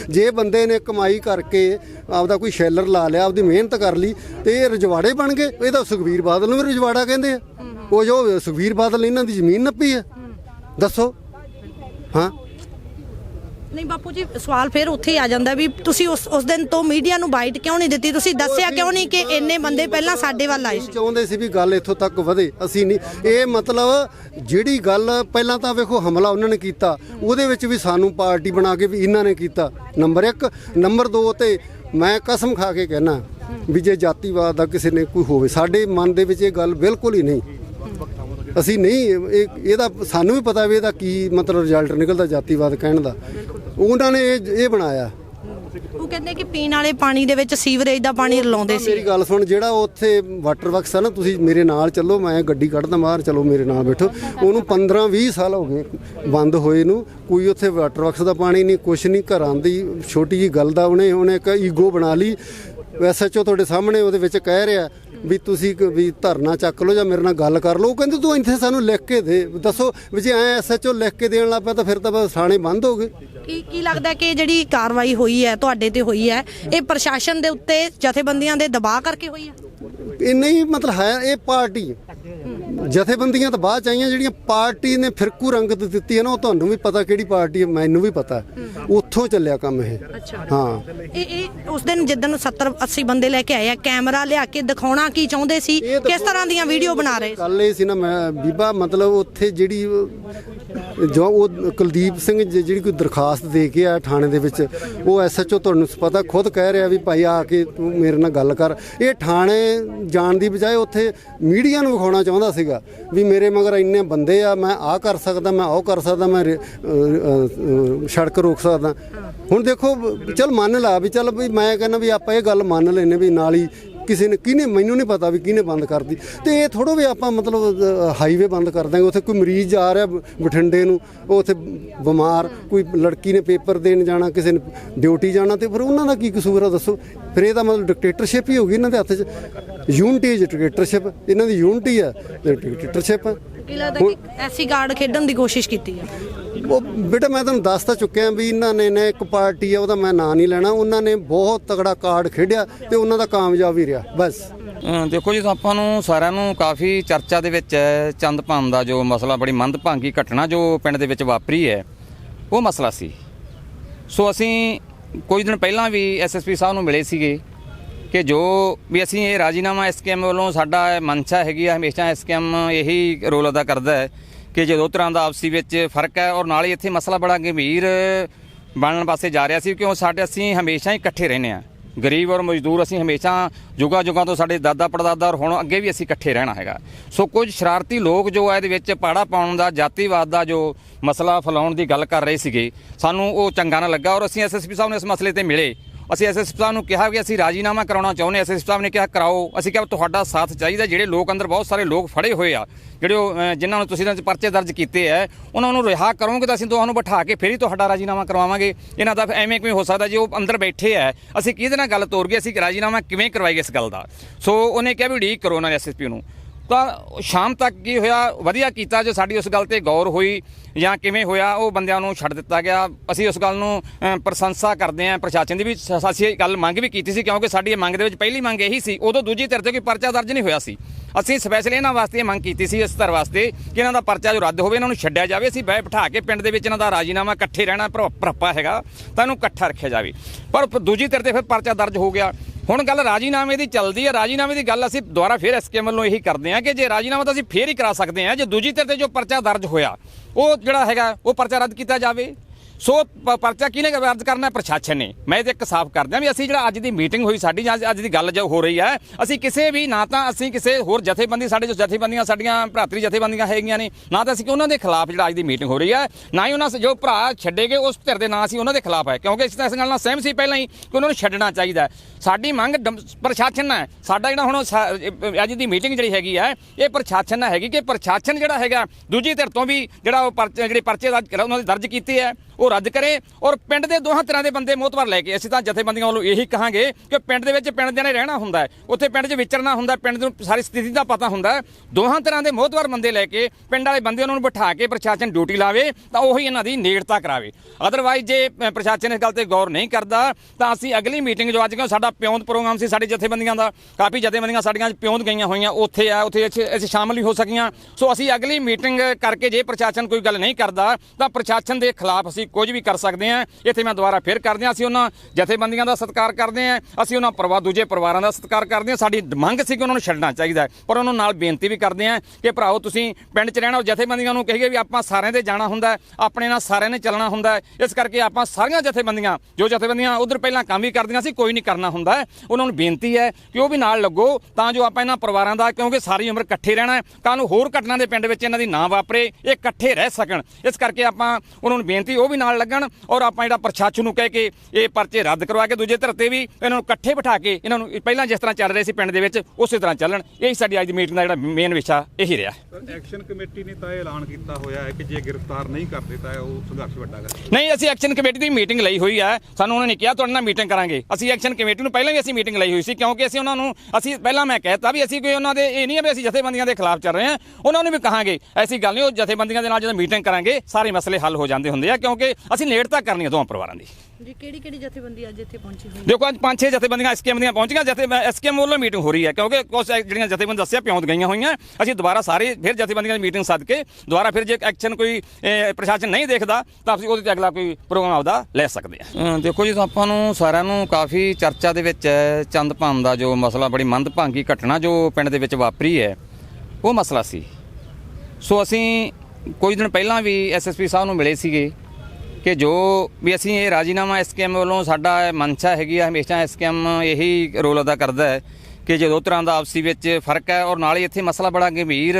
ਜੇ ਬੰਦੇ ਨੇ ਕਮਾਈ ਕਰਕੇ ਆਪਦਾ ਕੋਈ ਸ਼ੈਲਰ ਲਾ ਲਿਆ ਆਪਦੀ ਮਿਹਨਤ ਕਰ ਲਈ ਤੇ ਇਹ ਰਜਵਾੜੇ ਬਣ ਗਏ। ਇਹ ਤਾਂ ਸੁਖਵੀਰ ਬਾਦਲ ਨੂੰ ਵੀ ਰਜਵਾੜਾ ਕਹਿੰਦੇ ਆ। ਉਹ ਜੋ ਸੁਖਵੀਰ ਬਾਦਲ ਇਹਨਾਂ ਦੀ ਜ਼ਮੀਨ ਨੱਪੀ ਆ। ਦੱਸੋ। ਹਾਂ। ਨਹੀਂ ਬਾਪੂ ਜੀ ਸਵਾਲ ਫਿਰ ਉੱਥੇ ਹੀ ਆ ਜਾਂਦਾ ਵੀ ਤੁਸੀਂ ਉਸ ਉਸ ਦਿਨ ਤੋਂ ਮੀਡੀਆ ਨੂੰ ਬਾਈਟ ਕਿਉਂ ਨਹੀਂ ਦਿੱਤੀ? ਤੁਸੀਂ ਦੱਸਿਆ ਕਿਉਂ ਨਹੀਂ ਕਿ ਇੰਨੇ ਬੰਦੇ ਪਹਿਲਾਂ ਸਾਡੇ ਵੱਲ ਆਏ ਸੀ? ਚਾਹੁੰਦੇ ਸੀ ਵੀ ਗੱਲ ਇੱਥੋਂ ਤੱਕ ਵਧੇ। ਅਸੀਂ ਨਹੀਂ ਇਹ ਮਤਲਬ ਜਿਹੜੀ ਗੱਲ ਪਹਿਲਾਂ ਤਾਂ ਵੇਖੋ ਹਮਲਾ ਉਹਨਾਂ ਨੇ ਕੀਤਾ। ਉਹਦੇ ਵਿੱਚ ਵੀ ਸਾਨੂੰ ਪਾਰਟੀ ਬਣਾ ਕੇ ਵੀ ਇਹਨਾਂ ਨੇ ਕੀਤਾ। ਨੰਬਰ 1 ਨੰਬਰ 2 ਤੇ ਮੈਂ ਕਸਮ ਖਾ ਕੇ ਕਹਿਣਾ ਵੀ ਜੇ ਜਾਤੀਵਾਦ ਦਾ ਕਿਸੇ ਨੇ ਕੋਈ ਹੋਵੇ ਸਾਡੇ ਮਨ ਦੇ ਵਿੱਚ ਇਹ ਗੱਲ ਬਿਲਕੁਲ ਹੀ ਨਹੀਂ। ਅਸੀਂ ਨਹੀਂ ਇਹ ਇਹਦਾ ਸਾਨੂੰ ਵੀ ਪਤਾ ਵੀ ਇਹਦਾ ਕੀ ਮਤਲਬ ਰਿਜ਼ਲਟ ਨਿਕਲਦਾ ਜਾਤੀਵਾਦ ਕਹਿਣ ਦਾ। ਉਹਨਾਂ ਨੇ ਇਹ ਇਹ ਬਣਾਇਆ। ਉਹ ਕਹਿੰਦੇ ਕਿ ਪੀਣ ਵਾਲੇ ਪਾਣੀ ਦੇ ਵਿੱਚ ਸੀਵਰੇਜ ਦਾ ਪਾਣੀ ਰਲਾਉਂਦੇ ਸੀ। ਮੇਰੀ ਗੱਲ ਸੁਣ ਜਿਹੜਾ ਉੱਥੇ ਵਾਟਰ ਵਰਕਸ ਆ ਨਾ ਤੁਸੀਂ ਮੇਰੇ ਨਾਲ ਚੱਲੋ ਮੈਂ ਗੱਡੀ ਕੱਢਦਾ ਬਾਹਰ ਚਲੋ ਮੇਰੇ ਨਾਲ ਬੈਠੋ। ਉਹਨੂੰ 15 20 ਸਾਲ ਹੋ ਗਏ ਬੰਦ ਹੋਏ ਨੂੰ ਕੋਈ ਉੱਥੇ ਵਾਟਰ ਵਰਕਸ ਦਾ ਪਾਣੀ ਨਹੀਂ ਕੁਛ ਨਹੀਂ ਘਰਾਂ ਦੀ ਛੋਟੀ ਜੀ ਗੱਲ ਦਾ ਉਹਨੇ ਉਹਨੇ ਇੱਕ ਈਗੋ ਬਣਾ ਲਈ। ਐਸਐਚਓ ਤੁਹਾਡੇ ਸਾਹਮਣੇ ਉਹਦੇ ਵਿੱਚ ਕਹਿ ਰਿਹਾ ਵੀ ਤੁਸੀਂ ਕ- ਵੀ ਧਰਨਾ ਚੱਕ ਲਓ ਜਾਂ ਮੇਰੇ ਨਾਲ ਗੱਲ ਕਰ ਲਓ ਉਹ ਕਹਿੰਦੇ ਤੂੰ ਇੱਥੇ ਸਾਨੂੰ ਲਿਖ ਕੇ ਦੇ ਦੱਸੋ ਵੀ ਜੇ ਐ ਐਸਐਚਓ ਲਿਖ ਕੇ ਦੇਣ ਲੱਗ ਪਿਆ ਤਾਂ ਫਿਰ ਤਾਂ ਬਸ ਥਾਣੇ ਬੰਦ ਹੋ ਗਏ। ਕੀ ਕੀ ਲੱਗਦਾ ਕਿ ਜਿਹੜੀ ਕਾਰਵਾਈ ਹੋਈ ਹੈ ਤੁਹਾਡੇ ਤੇ ਹੋਈ ਹੈ ਇਹ ਪ੍ਰਸ਼ਾਸਨ ਦੇ ਉੱਤੇ ਜਥੇਬੰਦੀਆਂ ਦੇ ਦਬਾਅ ਕਰਕੇ ਹੋਈ ਹੈ? ਇਹ ਨਹੀਂ ਮਤਲਬ ਹੈ ਇਹ ਪਾਰਟੀ ਜਥੇਬੰਦੀਆਂ ਤਾਂ ਬਾਅਦ ਚ ਆਈਆਂ ਜਿਹੜੀਆਂ ਪਾਰਟੀ ਨੇ ਫਿਰਕੂ ਰੰਗਤ ਦਿੱਤੀ ਹੈ ਨਾ ਉਹ ਤੁਹਾਨੂੰ ਵੀ ਪਤਾ ਕਿਹੜੀ ਪਾਰਟੀ ਹੈ ਮੈਨੂੰ ਵੀ ਪਤਾ। ਉੱਥੋਂ ਚੱਲਿਆ ਕੰਮ ਇਹ। ਹਾਂ। ਇਹ ਇਹ ਉਸ ਦਿਨ ਜਿੱਦਣ 70 80 ਬੰਦੇ ਲੈ ਕੇ ਆਏ ਆ ਕੈਮਰਾ ਲਿਆ ਕੇ ਦਿਖਾਉਣਾ ਕੀ ਚਾਹੁੰਦੇ ਸੀ? ਕਿਸ ਤਰ੍ਹਾਂ ਦੀਆਂ ਵੀਡੀਓ ਬਣਾ ਰਹੇ ਸੀ? ਗੱਲ ਇਹ ਸੀ ਨਾ ਮੈਂ ਬੀਬਾ ਮਤਲਬ ਉੱਥੇ ਜਿਹੜੀ ਜੋ ਉਹ ਕੁਲਦੀਪ ਸਿੰਘ ਜ- ਜਿਹੜੀ ਕੋਈ ਦਰਖਾਸਤ ਦੇ ਕੇ ਆ ਥਾਣੇ ਦੇ ਵਿੱਚ ਉਹ ਐਸਐਚਓ ਤੁਹਾਨੂੰ ਪਤਾ ਖੁਦ ਕਹਿ ਰਿਹਾ ਵੀ ਭਾਈ ਆ ਕੇ ਤੂੰ ਮੇਰੇ ਨਾਲ ਗੱਲ ਕਰ। ਇਹ ਥਾਣੇ ਜਾਣ ਦੀ ਬਜਾਏ ਉੱਥੇ ਮੀਡੀਆ ਨੂੰ ਵਿਖਾਉਣਾ ਚਾਹੁੰਦਾ ਸੀਗਾ ਵੀ ਮੇਰੇ ਮਗਰ ਇੰਨੇ ਬੰਦੇ ਆ ਮੈਂ ਆ ਕਰ ਸਕਦਾ ਮੈਂ ਉਹ ਕਰ ਸਕਦਾ ਮੈਂ ਰੇ- ਅ, ਅ, ਅ, ਸੜਕ ਰੋਕ ਸਕਦਾ। ਹੁਣ ਦੇਖੋ ਚਲ ਮੰਨ ਲਾ ਵੀ ਚਲ ਵੀ ਮੈਂ ਕਹਿੰਦਾ ਵੀ ਆਪਾਂ ਇਹ ਗੱਲ ਮੰਨ ਲੈਨੇ ਵੀ ਨਾਲ ਹੀ ਕਿਸੇ ਨੇ ਕਿਹਨੇ ਮੈਨੂੰ ਨਹੀਂ ਪਤਾ ਵੀ ਕਿਹਨੇ ਬੰਦ ਕਰਦੀ ਤੇ ਇਹ ਥੋੜੋ ਵੀ ਆਪਾਂ ਮਤਲਬ ਹਾਈਵੇ ਬੰਦ ਕਰ ਦਾਂਗੇ ਉੱਥੇ ਕੋਈ ਮਰੀਜ਼ ਜਾ ਰਿਹਾ ਬਠਿੰਡੇ ਨੂੰ ਉਹ ਉੱਥੇ ਬਿਮਾਰ ਕੋਈ ਲੜਕੀ ਨੇ ਪੇਪਰ ਦੇਣ ਜਾਣਾ ਕਿਸੇ ਨੇ ਡਿਊਟੀ ਜਾਣਾ ਤੇ ਫਿਰ ਉਹਨਾਂ ਦਾ ਕੀ ਕਸੂਰ ਆ ਦੱਸੋ? ਫਿਰ ਇਹ ਤਾਂ ਮਤਲਬ ਡਿਕਟੇਟਰਸ਼ਿਪ ਹੀ ਹੋ ਗਈ ਇਹਨਾਂ ਦੇ ਹੱਥ 'ਚ। ਯੂਨਿਟੀ ਡਿਕਟੇਟਰਸ਼ਿਪ ਇਹਨਾਂ ਦੀ ਯੂਨਿਟੀ ਹੈ ਡਿਕਟੇਟਰਸ਼ਿਪ ਕੀ ਲੱਗਦਾ ਕਿ ਐਸੀ ਕਾਰਡ ਖੇਡਣ ਦੀ ਕੋਸ਼ਿਸ਼ ਕੀਤੀ ਹੈ ਉਹ ਬੇਟਾ ਮੈਂ ਤੁਹਾਨੂੰ ਦੱਸ ਤਾਂ ਚੁੱਕਿਆ ਵੀ ਇਹਨਾਂ ਨੇ ਨੇ ਇੱਕ ਪਾਰਟੀ ਆ, ਉਹਦਾ ਮੈਂ ਨਾਂ ਨਹੀਂ ਲੈਣਾ। ਉਹਨਾਂ ਨੇ ਬਹੁਤ ਤਗੜਾ ਕਾਰਡ ਖੇਡਿਆ ਤੇ ਉਹਨਾਂ ਦਾ ਕਾਮਯਾਬ ਹੀ ਰਿਹਾ। ਬਸ। ਦੇਖੋ ਜੀ, ਆਪਾਂ ਨੂੰ ਸਾਰਿਆਂ ਨੂੰ ਕਾਫੀ ਚਰਚਾ ਦੇ ਵਿੱਚ ਹੈ ਚੰਦਪਾਮ ਦਾ ਜੋ ਮਸਲਾ, ਬੜੀ ਮੰਦਭਾਗੀ ਘਟਨਾ ਜੋ ਪਿੰਡ ਦੇ ਵਿੱਚ ਵਾਪਰੀ ਹੈ, ਉਹ ਮਸਲਾ ਸੀ। ਸੋ ਅਸੀਂ ਕੁਝ ਦਿਨ ਪਹਿਲਾਂ ਵੀ ਐਸਐਸਪੀ ਸਾਹਿਬ ਨੂੰ ਮਿਲੇ ਸੀਗੇ ਕਿ ਜੋ ਵੀ ਅਸੀਂ ਇਹ ਰਾਜੀਨਾਮਾ ਐਸਕੇਐਮ ਵੱਲੋਂ ਸਾਡਾ ਮਨਸ਼ਾ ਹੈਗੀ ਆ, ਹਮੇਸ਼ਾ ਐਸਕੇਐਮ ਇਹੀ ਰੋਲ ਅਦਾ ਕਰਦਾ ਹੈ। ਕਿ ਜਦੋਂ ਤਰ੍ਹਾਂ ਦਾ ਆਪਸੀ ਵਿੱਚ ਫ਼ਰਕ ਹੈ ਔਰ ਨਾਲ ਹੀ ਇੱਥੇ ਮਸਲਾ ਬੜਾ ਗੰਭੀਰ ਬਣਨ ਪਾਸੇ ਜਾ ਰਿਹਾ ਸੀ ਕਿਉਂ ਸਾਡੇ ਅਸੀਂ ਹਮੇਸ਼ਾ ਹੀ ਇਕੱਠੇ ਰਹਿੰਦੇ ਆ ਗਰੀਬ ਔਰ ਮਜ਼ਦੂਰ ਅਸੀਂ ਹਮੇਸ਼ਾ ਜੁਗਾ ਜੁਗਾ ਤੋਂ ਸਾਡੇ ਦਾਦਾ ਪੜਦਾਦਾ ਔਰ ਹੁਣ ਅੱਗੇ ਵੀ ਅਸੀਂ ਇਕੱਠੇ ਰਹਿਣਾ ਹੈਗਾ। ਸੋ ਕੁਝ ਸ਼ਰਾਰਤੀ ਲੋਕ ਜੋ ਆ ਇਹਦੇ ਵਿੱਚ ਪਾੜਾ ਪਾਉਣ ਦਾ, ਜਾਤੀਵਾਦ ਦਾ ਜੋ ਮਸਲਾ ਫੈਲਾਉਣ ਦੀ ਗੱਲ ਕਰ ਰਹੇ ਸੀਗੇ, ਸਾਨੂੰ ਉਹ ਚੰਗਾ ਨਾ ਲੱਗਾ ਔਰ ਅਸੀਂ ਐਸਐਸਪੀ ਸਾਹਿਬ ਨੂੰ ਇਸ ਮਸਲੇ ਤੇ ਮਿਲੇ। ਅਸੀਂ ਐਸਐਸਪੀ ਸਾਹਿਬ ਨੂੰ ਕਿਹਾ ਕਿ ਅਸੀਂ ਰਾਜੀਨਾਮਾ ਕਰਾਉਣਾ ਚਾਹੁੰਦੇ ਐਸਐਸਪੀ ਸਾਹਿਬ ਨੇ ਕਿਹਾ ਕਰਾਓ। ਅਸੀਂ ਕਿਹਾ ਤੁਹਾਡਾ ਸਾਥ ਚਾਹੀਦਾ ਜਿਹੜੇ ਲੋਕ ਅੰਦਰ ਬਹੁਤ ਸਾਰੇ ਲੋਕ ਫੜੇ ਹੋਏ ਆ ਜਿਹੜੇ ਉਹ, ਅਹ, ਜਿਨ੍ਹਾਂ ਨੂੰ ਤੁਸੀਂ ਇਹਨਾਂ 'ਚ ਪਰਚੇ ਦਰਜ ਕੀਤੇ ਐ ਉਹਨਾਂ ਨੂੰ ਰਿਹਾ ਕਰੋਗੇ ਤਾਂ ਅਸੀਂ ਤੁਹਾਨੂੰ ਬਿਠਾ ਕੇ ਫਿਰ ਹੀ ਤੁਹਾਡਾ ਰਾਜੀਨਾਮਾ ਕਰਵਾਵਾਂਗੇ। ਇਹਨਾਂ ਦਾ ਐਵੇਂ ਕਿਵੇਂ ਹੋ ਸਕਦਾ ਜੇ ਉਹ ਅੰਦਰ ਬੈਠੇ ਐ ਅਸੀਂ ਕਿਹਦੇ ਨਾਲ ਗੱਲ ਤੋਰ ਗਏ? ਅਸੀਂ ਰਾਜੀਨਾਮਾ ਕਿਵੇਂ ਕਰਵਾਈਏ ਇਸ ਗੱਲ ਦਾ? ਸੋ ਉਹਨੇ ਕਿਹਾ ਵੀ ਉਡੀਕ ਕਰੋ ਉਹਨਾਂ ਐਸਐਸਪੀ ਨੂੰ। ਤਾਂ ਸ਼ਾਮ ਤੱਕ ਕੀ ਹੋਇਆ? ਵਧੀਆ ਕੀਤਾ ਜੋ ਸਾਡੀ ਉਸ ਗੱਲ ਤੇ ਗੌਰ ਹੋਈ ਜਾਂ ਕਿਵੇਂ ਹੋਇਆ, ਉਹ ਬੰਦਿਆਂ ਨੂੰ ਛੱਡ ਦਿੱਤਾ ਗਿਆ। ਅਸੀਂ ਉਸ ਗੱਲ ਨੂੰ ਪ੍ਰਸ਼ੰਸਾ ਕਰਦੇ ਹਾਂ, ਪ੍ਰਸ਼ਾਸਨ ਦੀ ਵੀ ਅਸੀਂ ਇਹ ਗੱਲ ਮੰਗ ਵੀ ਕੀਤੀ ਸੀ ਕਿਉਂਕਿ ਸਾਡੀ ਇਹ ਮੰਗ ਦੇ ਵਿੱਚ ਪਹਿਲੀ ਮੰਗ ਇਹੀ ਸੀ। ਉਦੋਂ ਦੂਜੀ ਧਿਰ ਤੇ ਕੋਈ ਪਰਚਾ ਦਰਜ ਨਹੀਂ ਹੋਇਆ ਸੀ। ਅਸੀਂ ਸਪੈਸ਼ਲ ਇਹਨਾਂ ਵਾਸਤੇ ਇਹ ਮੰਗ ਕੀਤੀ ਸੀ, ਇਸ ਧਰ ਵਾਸਤੇ ਕਿ ਇਹਨਾਂ ਦਾ ਪਰਚਾ ਜੋ ਰੱਦ ਹੋਵੇ, ਇਹਨਾਂ ਨੂੰ ਛੱਡਿਆ ਜਾਵੇ। ਅਸੀਂ ਬਹਿ ਬਿਠਾ ਕੇ ਪਿੰਡ ਦੇ ਵਿੱਚ ਇਹਨਾਂ ਦਾ ਰਾਜੀਨਾਮਾ ਇਕੱਠੇ ਰਹਿਣਾ, ਭਰ- ਭਰਪਾ ਹੈਗਾ, ਤਾਂ ਇਹਨੂੰ ਇਕੱਠਾ ਰੱਖਿਆ ਜਾਵੇ। ਪਰ ਦੂਜੀ ਧਿਰ ਤੇ ਫਿਰ ਪਰਚਾ ਦਰਜ ਹੋ ਗਿਆ। ਹੁਣ ਗੱਲ ਰਾਜੀਨਾਮੇ ਦੀ ਚੱਲਦੀ ਹੈ। ਰਾਜੀਨਾਮੇ ਦੀ ਗੱਲ ਅਸੀਂ ਦੁਬਾਰਾ ਫਿਰ ਐਸਕੇ ਵੱਲੋਂ ਇਹੀ ਕਰਦੇ ਹਾਂ ਕਿ ਜੇ ਰਾਜੀਨਾਮਾ ਤਾਂ ਅਸੀਂ ਫੇਰ ਹੀ ਕਰਾ ਸਕਦੇ ਹਾਂ। ਜੇ ਦੂਜੀ ਧਿਰ ਤੇ ਜੋ ਪਰਚਾ ਦਰਜ ਹੋਇਆ, ਉਹ ਜਿਹੜਾ ਹੈਗਾ, ਉਹ ਪਰਚਾ ਰੱਦ ਕੀਤਾ ਜਾਵੇ। ਸੋ ਪ- ਪਰਚਾ ਕਿਹਨੇ ਦਰਜ ਕਰਨਾ ਪ੍ਰਸ਼ਾਸਨ ਨੇ। ਮੈਂ ਤੇ ਇੱਕ ਸਾਫ਼ ਕਰ ਦਿਆਂ ਵੀ ਅਸੀਂ ਜਿਹੜਾ ਅੱਜ ਦੀ ਮੀਟਿੰਗ ਹੋਈ ਸਾਡੀ, ਜਾਂ ਅੱਜ ਦੀ ਗੱਲ ਜੋ ਹੋ ਰਹੀ ਹੈ, ਅਸੀਂ ਕਿਸੇ ਵੀ ਨਾ ਤਾਂ ਅਸੀਂ ਕਿਸੇ ਹੋਰ ਜਥੇਬੰਦੀ, ਸਾਡੇ ਜੋ ਜਥੇਬੰਦੀਆਂ, ਸਾਡੀਆਂ ਭਰਾਤਰੀ ਜਥੇਬੰਦੀਆਂ ਹੈਗੀਆਂ ਨੇ, ਨਾ ਤਾਂ ਅਸੀਂ ਕਿ ਉਹਨਾਂ ਦੇ ਖਿਲਾਫ ਜਿਹੜਾ ਅੱਜ ਦੀ ਮੀਟਿੰਗ ਹੋ ਰਹੀ ਹੈ, ਨਾ ਹੀ ਉਹਨਾਂ ਸ- ਜੋ ਭਰਾ ਛੱਡੇ ਗਏ, ਉਸ ਧਿਰ ਦੇ ਨਾਂ ਅਸੀਂ ਉਹਨਾਂ ਦੇ ਖਿਲਾਫ ਹੈ। ਕਿਉਂਕਿ ਇਸ ਤਰ੍ਹਾਂ ਇਸ ਗੱਲ ਨਾਲ ਸਹਿਮ ਸੀ ਪਹਿਲਾਂ ਹੀ ਕਿ ਉਹਨਾਂ ਨੂੰ ਛੱਡਣਾ ਚਾਹੀਦਾ ਸਾਡੀ ਮੰਗ ਡਮ- ਪ੍ਰਸ਼ਾਸਨ ਨਾਲ ਸਾਡਾ ਜਿਹੜਾ ਹੁਣ ਸਾ- ਅੱਜ ਦੀ ਮੀਟਿੰਗ ਜਿਹੜੀ ਹੈਗੀ ਹੈ, ਇਹ ਪ੍ਰਸ਼ਾਸਨ ਨਾਲ ਹੈਗੀ ਕਿ ਪ੍ਰਸ਼ਾਸਨ ਜਿਹੜਾ ਹੈਗਾ ਦੂਜੀ ਧਿਰ ਤੋਂ ਵੀ ਜਿਹੜਾ ਉਹ ਪਰਚੇ ਜਿਹੜੇ ਪਰਚੇ ਦਰਜ ਉਹਨਾਂ ਦੇ ਦਰਜ ਕੀਤੇ ਹੈ ਉਹ ਰੱਦ ਕਰੇ ਔਰ ਪਿੰਡ ਦੇ ਦੋਹਾਂ ਤਰ੍ਹਾਂ ਦੇ ਬੰਦੇ ਮੋਤਬਰ ਲੈ ਕੇ ਅਸੀਂ ਤਾਂ ਜਥੇਬੰਦੀਆਂ ਵੱਲੋਂ ਇਹੀ ਕਹਾਂਗੇ ਕਿ ਪਿੰਡ ਦੇ ਵਿੱਚ ਪਿੰਡ ਦੇ ਨੇ ਰਹਿਣਾ ਹੁੰਦਾ ਹੈ, ਉੱਥੇ ਪਿੰਡ 'ਚ ਵਿਚਰਨਾ ਹੁੰਦਾ ਪਿੰਡ ਨੂੰ ਸਾਰੀ ਸਥਿਤੀ ਦਾ ਪਤਾ ਹੁੰਦਾ ਦੋਹਾਂ ਤਰ੍ਹਾਂ ਦੇ ਮੋਤਬਰ ਬੰਦੇ ਲੈ ਕੇ ਪਿੰਡ ਵਾਲੇ ਬੰਦੇ ਉਹਨਾਂ ਨੂੰ ਬਿਠਾ ਕੇ ਪ੍ਰਸ਼ਾਸਨ ਡਿਊਟੀ ਲਾਵੇ ਤਾਂ ਉਹੀ ਇਹਨਾਂ ਦੀ ਨੇੜਤਾ ਕਰਾਵੇ। ਅਦਰਵਾਈਜ਼ ਜੇ ਪ੍ਰਸ਼ਾਸਨ ਇਸ ਗੱਲ ਤੇ ਗੌਰ ਨਹੀਂ ਕਰਦਾ ਤਾਂ ਅਸੀਂ ਅਗਲੀ ਮੀਟਿੰਗ ਜੋ ਅੱਜ ਕਿਉਂ ਸਾਡਾ ਪਿਉਂਦ ਪ੍ਰੋਗਰਾਮ ਸੀ ਸਾਡੇ ਜਥੇਬੰਦੀਆਂ ਦਾ, ਕਾਫੀ ਜਥੇਬੰਦੀਆਂ ਸਾਡੀਆਂ ਪਿਉਂਦ ਗਈਆਂ ਹੋਈਆਂ, ਉੱਥੇ ਆ, ਉੱਥੇ ਅਸੀਂ ਅਸੀਂ ਸ਼ਾਮਲ ਹੀ ਹੋ ਸਕੀਆਂ। ਸੋ ਅਸੀਂ ਅਗਲੀ ਮੀਟਿੰਗ ਕਰਕੇ ਜੇ ਪ੍ਰਸ਼ਾਸਨ ਕੋਈ ਗੱਲ ਨਹੀਂ ਕਰਦਾ ਤਾਂ ਪ੍ਰਸ਼ਾਸਨ ਦੇ ਖਿਲਾਫ ਅਸੀਂ ਕੁਝ ਵੀ ਕਰ ਸਕਦੇ ਹਾਂ ਇੱਥੇ ਮੈਂ ਦੁਬਾਰਾ ਫਿਰ ਕਰਦੇ ਹਾਂ, ਅਸੀਂ ਉਹਨਾਂ ਜਥੇਬੰਦੀਆਂ ਦਾ ਸਤਿਕਾਰ ਕਰਦੇ ਹਾਂ। ਅਸੀਂ ਉਹਨਾਂ ਪਰਿਵਾਰ, ਦੂਜੇ ਪਰਿਵਾਰਾਂ ਦਾ ਸਤਿਕਾਰ ਕਰਦੇ ਹਾਂ। ਸਾਡੀ ਮੰਗ ਸੀ ਕਿ ਉਹਨਾਂ ਨੂੰ ਛੱਡਣਾ ਚਾਹੀਦਾ ਪਰ ਉਹਨਾਂ ਨਾਲ ਬੇਨਤੀ ਵੀ ਕਰਦੇ ਹਾਂ ਕਿ ਭਰਾਓ, ਤੁਸੀਂ ਪਿੰਡ 'ਚ ਰਹਿਣਾ ਜਥੇਬੰਦੀਆਂ ਨੂੰ ਕਹੀਏ ਵੀ ਆਪਾਂ ਸਾਰਿਆਂ ਦੇ ਜਾਣਾ ਹੁੰਦਾ ਆਪਣੇ ਨਾਲ ਸਾਰਿਆਂ ਨੇ ਚੱਲਣਾ ਹੁੰਦਾ ਇਸ ਕਰਕੇ ਆਪਾਂ ਸਾਰੀਆਂ ਜਥੇਬੰਦੀਆਂ, ਜੋ ਜਥੇਬੰਦੀਆਂ ਉਧਰ ਪਹਿਲਾਂ ਕੰਮ ਵੀ ਕਰਦੀਆਂ ਸੀ, ਕੋਈ ਨਹੀਂ ਕਰਨਾ ਹੁੰਦਾ ਉਹਨਾਂ ਨੂੰ ਬੇਨਤੀ ਹੈ ਕਿ ਉਹ ਵੀ ਨਾਲ ਲੱਗੋ, ਤਾਂ ਜੋ ਆਪਾਂ ਇਹਨਾਂ ਪਰਿਵਾਰਾਂ ਦਾ, ਕਿਉਂਕਿ ਸਾਰੀ ਉਮਰ ਇਕੱਠੇ ਰਹਿਣਾ ਹੈ ਹੋਰ ਘਟਨਾ ਦੇ ਪਿੰਡ ਵਿੱਚ ਇਹਨਾਂ ਦੀ ਨਾ ਵਾਪਰੇ, ਇਹ ਇਕੱਠੇ ਰਹਿ ਸਕਣ। ਇਸ ਕਰਕੇ ਆਪਾਂ ਉਹਨਾਂ ਨੂੰ ਬੇਨਤੀ, ਉਹ ਵੀ ਨਾਲ ਲੱਗਣ ਔਰ ਆਪਾਂ ਜਿਹੜਾ ਪ੍ਰਸ਼ਾਸਨ ਨੂੰ ਕਹਿ ਕੇ ਇਹ ਪਰਚੇ ਰੱਦ ਕਰਵਾ ਕੇ ਦੂਜੇ ਧਿਰ ਤੇ ਵੀ ਇਹਨਾਂ ਨੂੰ ਇਕੱਠੇ ਬਿਠਾ ਕੇ ਇਹਨਾਂ ਨੂੰ ਪਹਿਲਾਂ ਜਿਸ ਤਰ੍ਹਾਂ ਚੱਲ ਰਹੇ ਸੀ ਪਿੰਡ ਦੇ ਵਿੱਚ ਉਸੇ ਤਰ੍ਹਾਂ ਚੱਲਣ। ਇਹ ਸਾਡੀ ਅੱਜ ਦੀ ਮੀਟਿੰਗ ਦਾ ਜਿਹੜਾ ਮੇਨ ਵਿਸ਼ਾ ਇਹੀ ਰਿਹਾ। ਐਕਸ਼ਨ ਕਮੇਟੀ ਨੇ ਤਾਂ ਇਹ ਐਲਾਨ ਕੀਤਾ ਹੋਇਆ ਹੈ ਕਿ ਜੇ ਗ੍ਰਿਫਤਾਰ ਨਹੀਂ ਕਰਦੇ ਤਾਂ ਉਹ ਸੰਘਰਸ਼ ਵੱਡਾ ਕਰ ਨਹੀਂ ਅਸੀਂ ਐਕਸ਼ਨ ਕਮੇਟੀ ਦੀ ਮੀਟਿੰਗ ਲਈ ਹੋਈ ਹੈ। ਸਾਨੂੰ ਉਹਨਾਂ ਨੇ ਕਿਹਾ ਤੁਹਾਡੇ ਨਾਲ ਮੀਟਿੰਗ ਕਰਾਂਗੇ। ਅਸੀਂ ਐਕਸ਼ਨ ਕਮੇਟੀ ਨੂੰ ਪਹਿਲਾਂ ਵੀ ਅਸੀਂ ਮੀਟਿੰਗ ਲਈ ਹੋਈ ਸੀ ਕਿਉਂਕਿ ਅਸੀਂ ਉਹਨਾਂ ਨੂੰ ਅਸੀਂ ਪਹਿਲਾਂ ਮੈਂ ਕਹਿਤਾ ਵੀ ਅਸੀਂ ਕੋਈ ਉਹਨਾਂ ਦੇ ਇਹ ਨਹੀਂ ਹੈ ਵੀ ਅਸੀਂ ਜਥੇਬੰਦੀਆਂ ਦੇ ਖਿਲਾਫ ਚੱਲ ਰਹੇ ਹਾਂ। ਉਹਨਾਂ ਨੂੰ ਵੀ ਕਹਾਂਗੇ ਐਸੀ ਗੱਲ ਨਹੀਂ ਉਹ ਜਥੇਬੰਦੀਆਂ ਦੇ ਨਾਲ ਜਦੋਂ ਮੀਟਿੰਗ ਕਰਾਂਗੇ ਸਾਰੇ ਮਸਲੇ ਹੱਲ ਹੋ ਜਾਂਦੇ ਹੁੰਦੇ ਆ ਕਿਉਂਕਿ ਅਸੀਂ ਨੇੜਤਾ ਕਰਨੀ ਹੈ ਦੋਵਾਂ ਪਰਿਵਾਰਾਂ ਦੀ। ਜੀ ਕਿਹੜੀ ਕਿਹੜੀ ਜਥੇਬੰਦੀ ਅੱਜ ਇੱਥੇ ਪਹੁੰਚੀ ਹੋਈ ਦੇਖੋ ਅੱਜ ਪੰਜ ਛੇ ਜਥੇਬੰਦੀਆਂ ਐਸਕੇਐਮ ਦੀਆਂ ਪਹੁੰਚ ਗਈਆਂ ਜਥੇ ਐਸਕੇਐਮ ਵੱਲੋਂ ਮੀਟਿੰਗ ਹੋ ਰਹੀ ਹੈ ਕਿਉਂਕਿ ਕੁਝ ਜਿਹੜੀਆਂ ਜਥੇਬੰਦੀਆਂ ਦੱਸਿਆ ਪਿਉਂਦ ਗਈਆਂ ਹੋਈਆਂ। ਅਸੀਂ ਦੁਬਾਰਾ ਸਾਰੇ ਫਿਰ ਜਥੇਬੰਦੀਆਂ ਦੀ ਮੀਟਿੰਗ ਸੱਦ ਕੇ ਦੁਬਾਰਾ ਫਿਰ ਜੇ ਐਕਸ਼ਨ ਕੋਈ ਪ੍ਰਸ਼ਾਸਨ ਨਹੀਂ ਦੇਖਦਾ ਤਾਂ ਅਸੀਂ ਉਹਦੇ ਤੇ ਅਗਲਾ ਕੋਈ ਪ੍ਰੋਗਰਾਮ ਆਪਦਾ ਲੈ ਸਕਦੇ ਹਾਂ। ਦੇਖੋ ਜੀ ਆਪਾਂ ਨੂੰ ਸਾਰਿਆਂ ਨੂੰ ਕਾਫੀ ਚਰਚਾ ਦੇ ਵਿੱਚ ਹੈ। ਚੰਦਪਾਮ ਦਾ ਜੋ ਮਸਲਾ ਬੜੀ ਮੰਦਭਾਗੀ ਘਟਨਾ ਜੋ ਪਿੰਡ ਦੇ ਵਿੱਚ ਵਾਪਰੀ ਹੈ ਉਹ ਮਸਲਾ ਸੀ। ਸੋ ਅਸੀਂ ਕੁਝ ਦਿਨ ਪਹਿਲਾਂ ਵੀ ਐਸਐਸਪੀ ਸਾਹਿਬ ਨੂੰ ਮਿਲੇ ਸੀਗੇ। ਕਿ ਜੋ ਵੀ ਅਸੀਂ ਇਹ ਰਾਜੀਨਾਮਾ ਐਸਕੇਐਮ ਵੱਲੋਂ ਸਾਡਾ ਮਨਸ਼ਾ ਹੈਗੀ ਆ, ਹਮੇਸ਼ਾ ਐਸਕੇਐਮ ਇਹੀ ਰੋਲ ਅਦਾ ਕਰਦਾ ਹੈ ਕਿ ਜਦੋਂ ਤਰ੍ਹਾਂ ਦਾ ਆਪਸੀ ਵਿੱਚ ਫ਼ਰਕ ਹੈ ਔਰ ਨਾਲ ਹੀ ਇੱਥੇ ਮਸਲਾ ਬੜਾ ਗੰਭੀਰ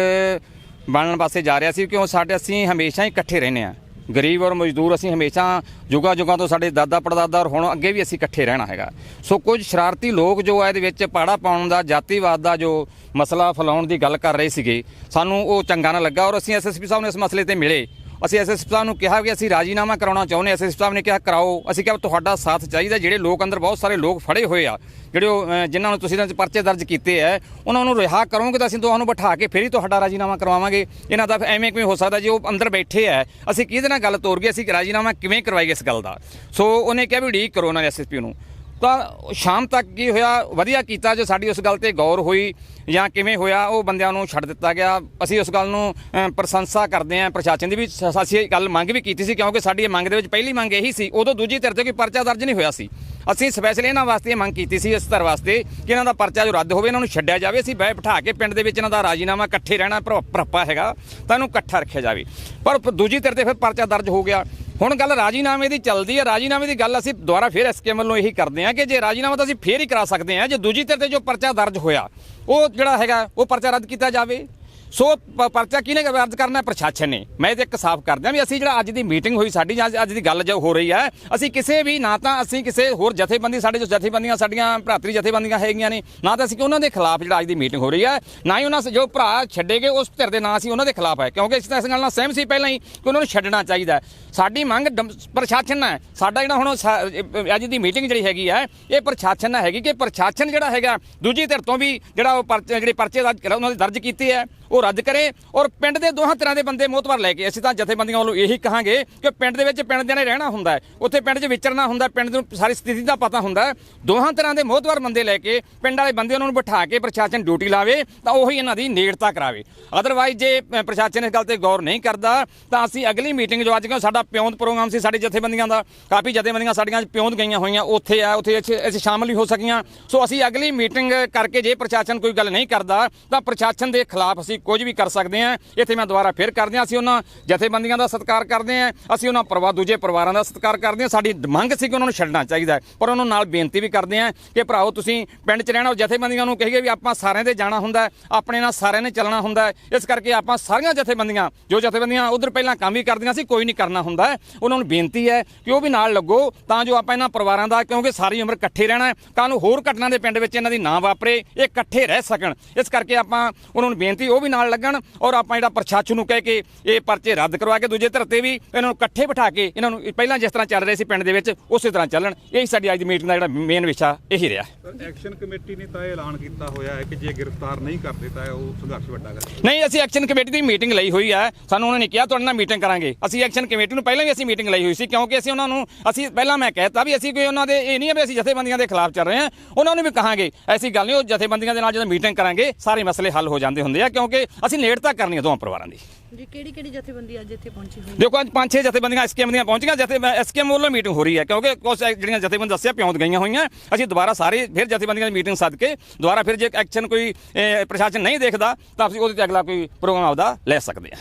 ਬਣਨ ਪਾਸੇ ਜਾ ਰਿਹਾ ਸੀ ਕਿਉਂ ਸਾਡੇ ਅਸੀਂ ਹਮੇਸ਼ਾ ਹੀ ਇਕੱਠੇ ਰਹਿੰਦੇ ਆ ਗਰੀਬ ਔਰ ਮਜ਼ਦੂਰ ਅਸੀਂ ਹਮੇਸ਼ਾ ਜੁਗਾ ਜੁਗਾ ਤੋਂ ਸਾਡੇ ਦਾਦਾ ਪੜਦਾਦਾ ਔਰ ਹੁਣ ਅੱਗੇ ਵੀ ਅਸੀਂ ਇਕੱਠੇ ਰਹਿਣਾ ਹੈਗਾ। ਸੋ ਕੁਝ ਸ਼ਰਾਰਤੀ ਲੋਕ ਜੋ ਆ ਇਹਦੇ ਵਿੱਚ ਪਾੜਾ ਪਾਉਣ ਦਾ, ਜਾਤੀਵਾਦ ਦਾ ਜੋ ਮਸਲਾ ਫੈਲਾਉਣ ਦੀ ਗੱਲ ਕਰ ਰਹੇ ਸੀਗੇ, ਸਾਨੂੰ ਉਹ ਚੰਗਾ ਨਾ ਲੱਗਾ ਔਰ ਅਸੀਂ ਐਸਐਸਪੀ ਸਾਹਿਬ ਨੂੰ ਇਸ ਮਸਲੇ ਤੇ ਮਿਲੇ। ਅਸੀਂ ਐਸਐਸਪੀ ਸਾਹਿਬ ਨੂੰ ਕਿਹਾ ਕਿ ਅਸੀਂ ਰਾਜੀਨਾਮਾ ਕਰਾਉਣਾ ਚਾਹੁੰਦੇ ਐਸਐਸਪੀ ਸਾਹਿਬ ਨੇ ਕਿਹਾ ਕਰਾਓ। ਅਸੀਂ ਕਿਹਾ ਤੁਹਾਡਾ ਸਾਥ ਚਾਹੀਦਾ ਜਿਹੜੇ ਲੋਕ ਅੰਦਰ ਬਹੁਤ ਸਾਰੇ ਲੋਕ ਫੜੇ ਹੋਏ ਆ ਜਿਹੜੇ ਉਹ, ਜਿਨ੍ਹਾਂ ਨੂੰ ਤੁਸੀਂ ਇਹਨਾਂ 'ਚ ਪਰਚੇ ਦਰਜ ਕੀਤੇ ਆ ਉਹਨਾਂ ਨੂੰ ਰਿਹਾ ਕਰੋਗੇ ਤਾਂ ਅਸੀਂ ਤੁਹਾਨੂੰ ਬਿਠਾ ਕੇ ਫਿਰ ਹੀ ਤੁਹਾਡਾ ਰਾਜੀਨਾਮਾ ਕਰਵਾਵਾਂਗੇ। ਇਹਨਾਂ ਦਾ ਐਵੇਂ ਕਿਵੇਂ ਹੋ ਸਕਦਾ ਜੇ ਉਹ ਅੰਦਰ ਬੈਠੇ ਆ। ਅਸੀਂ ਕਿਹਦੇ ਨਾਲ ਗੱਲ ਤੋਰ ਗਏ ਅਸੀਂ ਰਾਜੀਨਾਮਾ ਕਿਵੇਂ ਕਰਵਾਈਏ ਇਸ ਗੱਲ ਦਾ? ਸੋ ਉਹਨੇ ਕਿਹਾ ਵੀ ਉਡੀਕ ਕਰੋ ਉਹਨਾਂ ਨੇ ਐਸਐਸਪੀ ਨੂੰ। ਤਾਂ ਸ਼ਾਮ ਤੱਕ ਕੀ ਹੋਇਆ? ਵਧੀਆ ਕੀਤਾ ਜੋ ਸਾਡੀ ਉਸ ਗੱਲ ਤੇ ਗੌਰ ਹੋਈ ਜਾਂ ਕਿਵੇਂ ਹੋਇਆ, ਉਹ ਬੰਦਿਆਂ ਨੂੰ ਛੱਡ ਦਿੱਤਾ ਗਿਆ। ਅਸੀਂ ਉਸ ਗੱਲ ਨੂੰ ਪ੍ਰਸ਼ੰਸਾ ਕਰਦੇ ਹਾਂ, ਪ੍ਰਸ਼ਾਸਨ ਦੀ ਵੀ ਸ- ਅਸੀਂ ਇਹ ਗੱਲ ਮੰਗ ਵੀ ਕੀਤੀ ਸੀ, ਕਿਉਂਕਿ ਸਾਡੀ ਇਹ ਮੰਗ ਦੇ ਵਿੱਚ ਪਹਿਲੀ ਮੰਗ ਇਹੀ ਸੀ। ਉਦੋਂ ਦੂਜੀ ਧਿਰ ਤੇ ਕੋਈ ਪਰਚਾ ਦਰਜ ਨਹੀਂ ਹੋਇਆ ਸੀ। ਅਸੀਂ ਸਪੈਸ਼ਲ ਇਹਨਾਂ ਵਾਸਤੇ ਇਹ ਮੰਗ ਕੀਤੀ ਸੀ, ਇਸ ਧਰ ਵਾਸਤੇ ਕਿ ਇਹਨਾਂ ਦਾ ਪਰਚਾ ਜੋ ਰੱਦ ਹੋਵੇ, ਇਹਨਾਂ ਨੂੰ ਛੱਡਿਆ ਜਾਵੇ, ਅਸੀਂ ਬਹਿ ਬਿਠਾ ਕੇ ਪਿੰਡ ਦੇ ਵਿੱਚ ਇਹਨਾਂ ਦਾ ਰਾਜੀਨਾਮਾ ਇਕੱਠੇ ਰਹਿਣਾ ਭਰ- ਭਰਪਾ ਹੈਗਾ, ਤਾਂ ਇਹਨੂੰ ਇਕੱਠਾ ਰੱਖਿਆ ਜਾਵੇ। ਪਰ ਪ- ਦੂਜੀ ਧਿਰ ਤੇ ਫਿਰ ਪਰਚਾ ਦਰਜ ਹੋ ਗਿਆ। ਹੁਣ ਗੱਲ ਰਾਜੀਨਾਮੇ ਦੀ ਚੱਲਦੀ ਹੈ, ਰਾਜੀਨਾਮੇ ਦੀ ਗੱਲ ਅਸੀਂ ਦੁਬਾਰਾ ਫਿਰ ਐਸਕੇ ਵੱਲੋਂ ਇਹੀ ਕਰਦੇ ਹਾਂ ਕਿ ਜੇ ਰਾਜੀਨਾਮਾ ਤਾਂ ਅਸੀਂ ਫੇਰ ਹੀ ਕਰਾ ਸਕਦੇ ਹਾਂ, ਜੇ ਦੂਜੀ ਧਿਰ ਤੇ ਜੋ ਪਰਚਾ ਦਰਜ ਹੋਇਆ, ਉਹ ਜਿਹੜਾ ਹੈਗਾ, ਉਹ ਪਰਚਾ ਰੱਦ ਕੀਤਾ ਜਾਵੇ। ਸੋ ਪਰਚਾ ਕਿਹਨੇ ਦਰਜ ਕਰਨਾ ਪ੍ਰਸ਼ਾਸਨ ਨੇ। ਮੈਂ ਤੇ ਇੱਕ ਸਾਫ਼ ਕਰਦੇ ਹਾਂ ਵੀ ਅਸੀਂ ਜਿਹੜਾ ਅੱਜ ਦੀ ਮੀਟਿੰਗ ਹੋਈ ਸਾਡੀ, ਜਾਂ ਅੱਜ ਦੀ ਗੱਲ ਜੋ ਹੋ ਰਹੀ ਹੈ, ਅਸੀਂ ਕਿਸੇ ਵੀ, ਨਾ ਤਾਂ ਅਸੀਂ ਕਿਸੇ ਹੋਰ ਜਥੇਬੰਦੀ, ਸਾਡੇ ਜੋ ਜਥੇਬੰਦੀਆਂ, ਸਾਡੀਆਂ ਭਰਾਤਰੀ ਜਥੇਬੰਦੀਆਂ ਹੈਗੀਆਂ ਨੇ, ਨਾ ਤਾਂ ਅਸੀਂ ਉਹਨਾਂ ਦੇ ਖਿਲਾਫ ਜਿਹੜਾ ਅੱਜ ਦੀ ਮੀਟਿੰਗ ਹੋ ਰਹੀ ਹੈ, ਨਾ ਹੀ ਉਹਨਾਂ ਸ- ਜੋ ਭਰਾ ਛੱਡੇ ਗਏ ਉਸ ਧਿਰ ਦੇ ਨਾਂ ਅਸੀਂ ਉਹਨਾਂ ਦੇ ਖਿਲਾਫ ਹੈ, ਕਿਉਂਕਿ ਇਸ ਤਾਂ ਇਸ ਗੱਲ ਨਾਲ ਸਹਿਮ ਸੀ ਪਹਿਲਾਂ ਹੀ ਕਿ ਉਹਨਾਂ ਨੂੰ ਛੱਡਣਾ ਚਾਹੀਦਾ ਸਾਡੀ ਮੰਗ ਡਮ- ਪ੍ਰਸ਼ਾਸਨ ਨਾਲ ਸਾਡਾ ਜਿਹੜਾ ਹੁਣ ਸਾ- ਅੱਜ ਦੀ ਮੀਟਿੰਗ ਜਿਹੜੀ ਹੈਗੀ ਹੈ, ਇਹ ਪ੍ਰਸ਼ਾਸਨ ਨਾਲ ਹੈਗੀ ਕਿ ਪ੍ਰਸ਼ਾਸਨ ਜਿਹੜਾ ਹੈਗਾ, ਦੂਜੀ ਧਿਰ ਤੋਂ ਵੀ ਜਿਹੜਾ ਉਹ ਪਰਚੇ ਜਿਹੜੇ ਪਰਚੇ ਦਰਜ ਉਹਨਾਂ ਦੇ ਦਰਜ ਕੀਤੇ ਹੈ ਉਹ ਰੱਦ ਕਰੇ ਔਰ ਪਿੰਡ ਦੇ ਦੋਹਾਂ ਤਰ੍ਹਾਂ ਦੇ ਬੰਦੇ ਮੋਤਬਰ ਲੈ ਕੇ ਅਸੀਂ ਤਾਂ ਜਥੇਬੰਦੀਆਂ ਵੱਲੋਂ ਇਹੀ ਕਹਾਂਗੇ ਕਿ ਪਿੰਡ ਦੇ ਵਿੱਚ ਪਿੰਡ ਦੇ ਨੇ ਰਹਿਣਾ ਹੁੰਦਾ ਹੈ, ਉੱਥੇ ਪਿੰਡ 'ਚ ਵਿਚਰਨਾ ਹੁੰਦਾ ਪਿੰਡ ਨੂੰ ਸਾਰੀ ਸਥਿਤੀ ਦਾ ਪਤਾ ਹੁੰਦਾ ਦੋਹਾਂ ਤਰ੍ਹਾਂ ਦੇ ਮੋਤਬਰ ਬੰਦੇ ਲੈ ਕੇ ਪਿੰਡ ਵਾਲੇ ਬੰਦੇ ਉਹਨਾਂ ਨੂੰ ਬਿਠਾ ਕੇ ਪ੍ਰਸ਼ਾਸਨ ਡਿਊਟੀ ਲਾਵੇ ਤਾਂ ਉਹੀ ਇਹਨਾਂ ਦੀ ਨੇੜਤਾ ਕਰਾਵੇ। ਅਦਰਵਾਈਜ਼ ਜੇ ਪ੍ਰਸ਼ਾਸਨ ਇਸ ਗੱਲ ਤੇ ਗੌਰ ਨਹੀਂ ਕਰਦਾ, ਤਾਂ ਅਸੀਂ ਅਗਲੀ ਮੀਟਿੰਗ ਜੋ ਅੱਜ ਕਿਉਂ ਸਾਡਾ ਪਿਉਂਦ ਪ੍ਰੋਗਰਾਮ ਸੀ ਸਾਡੇ ਜਥੇਬੰਦੀਆਂ ਦਾ, ਕਾਫੀ ਜਥੇਬੰਦੀਆਂ ਸਾਡੀਆਂ ਪਿਉਂਦ ਗਈਆਂ ਹੋਈਆਂ, ਉੱਥੇ ਆ, ਉੱਥੇ ਅਸੀਂ ਅਸੀਂ ਸ਼ਾਮਲ ਨਹੀਂ ਹੋ ਸਕੀਆਂ। ਸੋ ਅਸੀਂ ਅਗਲੀ ਮੀਟਿੰਗ ਕਰਕੇ ਜੇ ਪ੍ਰਸ਼ਾਸਨ ਕੋਈ ਗੱਲ ਨਹੀਂ ਕਰਦਾ, ਤਾਂ ਪ੍ਰਸ਼ਾਸਨ ਦੇ ਖਿਲਾਫ ਅਸੀਂ ਕੁਝ ਵੀ ਕਰ ਸਕਦੇ ਹਾਂ। ਇੱਥੇ ਮੈਂ ਦੁਬਾਰਾ ਫਿਰ ਕਰਦੇ ਹਾਂ, ਅਸੀਂ ਉਹਨਾਂ ਜਥੇਬੰਦੀਆਂ ਦਾ ਸਤਿਕਾਰ ਕਰਦੇ ਹਾਂ, ਅਸੀਂ ਉਹਨਾਂ ਪਰਿਵਾਰ, ਦੂਜੇ ਪਰਿਵਾਰਾਂ ਦਾ ਸਤਿਕਾਰ ਕਰਦੇ ਹਾਂ। ਸਾਡੀ ਮੰਗ ਸੀ ਕਿ ਉਹਨਾਂ ਨੂੰ ਛੱਡਣਾ ਚਾਹੀਦਾ ਪਰ ਉਹਨਾਂ ਨਾਲ ਬੇਨਤੀ ਵੀ ਕਰਦੇ ਹਾਂ ਕਿ ਭਰਾਓ, ਤੁਸੀਂ ਪਿੰਡ 'ਚ ਰਹਿਣਾ ਜਥੇਬੰਦੀਆਂ ਨੂੰ ਕਹੀਏ ਵੀ ਆਪਾਂ ਸਾਰਿਆਂ ਦੇ ਜਾਣਾ ਹੁੰਦਾ ਆਪਣੇ ਨਾਲ ਸਾਰਿਆਂ ਨੇ ਚੱਲਣਾ ਹੁੰਦਾ ਇਸ ਕਰਕੇ ਆਪਾਂ ਸਾਰੀਆਂ ਜਥੇਬੰਦੀਆਂ, ਜੋ ਜਥੇਬੰਦੀਆਂ ਉਧਰ ਪਹਿਲਾਂ ਕੰਮ ਵੀ ਕਰਦੀਆਂ ਸੀ, ਕੋਈ ਨਹੀਂ ਕਰਨਾ ਹੁੰਦਾ ਉਹਨਾਂ ਨੂੰ ਬੇਨਤੀ ਹੈ ਕਿ ਉਹ ਵੀ ਨਾਲ ਲੱਗੋ, ਤਾਂ ਜੋ ਆਪਾਂ ਇਹਨਾਂ ਪਰਿਵਾਰਾਂ ਦਾ, ਕਿਉਂਕਿ ਸਾਰੀ ਉਮਰ ਇਕੱਠੇ ਰਹਿਣਾ ਹੈ ਤਾਂ ਨੂੰ ਹੋਰ ਘਟਨਾ ਦੇ ਪਿੰਡ ਵਿੱਚ ਇਹਨਾਂ ਦੀ ਨਾ ਵਾਪਰੇ, ਇਹ ਇਕੱਠੇ ਰਹਿ ਸਕਣ। ਇਸ ਕਰਕੇ ਆਪਾਂ ਉਹਨਾਂ ਨੂੰ ਬੇਨਤੀ, ਉਹ ਵੀ ਨਾਲ ਲੱਗਣ ਔਰ ਆਪਾਂ ਜਿਹੜਾ ਪ੍ਰਸ਼ਾਸਨ ਨੂੰ ਕਹਿ ਕੇ ਇਹ ਪਰਚੇ ਰੱਦ ਕਰਵਾ ਕੇ ਦੂਜੇ ਧਿਰ ਤੇ ਵੀ ਇਹਨਾਂ ਨੂੰ ਇਕੱਠੇ ਬਿਠਾ ਕੇ ਇਹਨਾਂ ਨੂੰ ਪਹਿਲਾਂ ਜਿਸ ਤਰ੍ਹਾਂ ਚੱਲ ਰਹੇ ਸੀ ਪਿੰਡ ਦੇ ਵਿੱਚ ਉਸੇ ਤਰ੍ਹਾਂ ਚੱਲਣ। ਇਹ ਸਾਡੀ ਅੱਜ ਦੀ ਮੀਟਿੰਗ ਦਾ ਜਿਹੜਾ ਮੇਨ ਵਿਸ਼ਾ ਇਹੀ ਰਿਹਾ। ਐਕਸ਼ਨ ਕਮੇਟੀ ਨੇ ਤਾਂ ਇਹ ਐਲਾਨ ਕੀਤਾ ਹੋਇਆ ਹੈ ਕਿ ਜੇ ਗ੍ਰਿਫਤਾਰ ਨਹੀਂ ਕਰਦੇ ਤਾਂ ਉਹ ਸੰਘਰਸ਼ ਵੱਡਾ ਕਰ ਨਹੀਂ ਅਸੀਂ ਐਕਸ਼ਨ ਕਮੇਟੀ ਦੀ ਮੀਟਿੰਗ ਲਈ ਹੋਈ ਹੈ। ਸਾਨੂੰ ਉਹਨਾਂ ਨੇ ਕਿਹਾ ਤੁਹਾਡੇ ਨਾਲ ਮੀਟਿੰਗ ਕਰਾਂਗੇ। ਅਸੀਂ ਐਕਸ਼ਨ ਕਮੇਟੀ ਨੂੰ ਪਹਿਲਾਂ ਵੀ ਅਸੀਂ ਮੀਟਿੰਗ ਲਈ ਹੋਈ ਸੀ ਕਿਉਂਕਿ ਅਸੀਂ ਉਹਨਾਂ ਨੂੰ ਅਸੀਂ ਪਹਿਲਾਂ ਮੈਂ ਕਹਿਤਾ ਵੀ ਅਸੀਂ ਕੋਈ ਉਹਨਾਂ ਦੇ ਇਹ ਨਹੀਂ ਹੈ ਵੀ ਅਸੀਂ ਜਥੇਬੰਦੀਆਂ ਦੇ ਖਿਲਾਫ ਚੱਲ ਰਹੇ ਹਾਂ। ਉਹਨਾਂ ਨੂੰ ਵੀ ਕਹਾਂਗੇ ਐਸੀ ਗੱਲ ਨਹੀਂ ਉਹ ਜਥੇਬੰਦੀਆਂ ਦੇ ਨਾਲ ਜਦੋਂ ਮੀਟਿੰਗ ਕਰਾਂਗੇ ਸਾਰੇ ਮਸਲੇ ਹੱਲ ਹੋ ਜਾਂਦੇ ਹੁੰਦੇ ਆ ਕਿਉਂਕਿ ਅਸੀਂ ਨੇੜਤਾ ਕਰਨੀ ਹੈ ਦੋਵਾਂ ਪਰਿਵਾਰਾਂ ਦੀ। ਜੀ ਕਿਹੜੀ ਕਿਹੜੀ ਜਥੇਬੰਦੀ ਅੱਜ ਇੱਥੇ ਪਹੁੰਚੀ ਹੋਈ? ਦੇਖੋ ਅੱਜ ਪੰਜ ਛੇ ਜਥੇਬੰਦੀਆਂ ਐਸਕੇਐਮ ਦੀਆਂ ਪਹੁੰਚ ਗਈਆਂ ਜਥੇ ਐਸਕੇਐਮ ਵੱਲੋਂ ਮੀਟਿੰਗ ਹੋ ਰਹੀ ਹੈ ਕਿਉਂਕਿ ਕੁਝ ਜਿਹੜੀਆਂ ਜਥੇਬੰਦ ਦੱਸਿਆ ਪਿਉਂਦ ਗਈਆਂ ਹੋਈਆਂ। ਅਸੀਂ ਦੁਬਾਰਾ ਸਾਰੇ ਫਿਰ ਜਥੇਬੰਦੀਆਂ ਦੀ ਮੀਟਿੰਗ ਸੱਦ ਕੇ ਦੁਬਾਰਾ ਫਿਰ ਜੇ ਐਕਸ਼ਨ ਕੋਈ ਪ੍ਰਸ਼ਾਸਨ ਨਹੀਂ ਦੇਖਦਾ ਤਾਂ ਅਸੀਂ ਉਹਦੇ ਤੇ ਅਗਲਾ ਕੋਈ ਪ੍ਰੋਗਰਾਮ ਆਪਦਾ ਲੈ ਸਕਦੇ ਹਾਂ।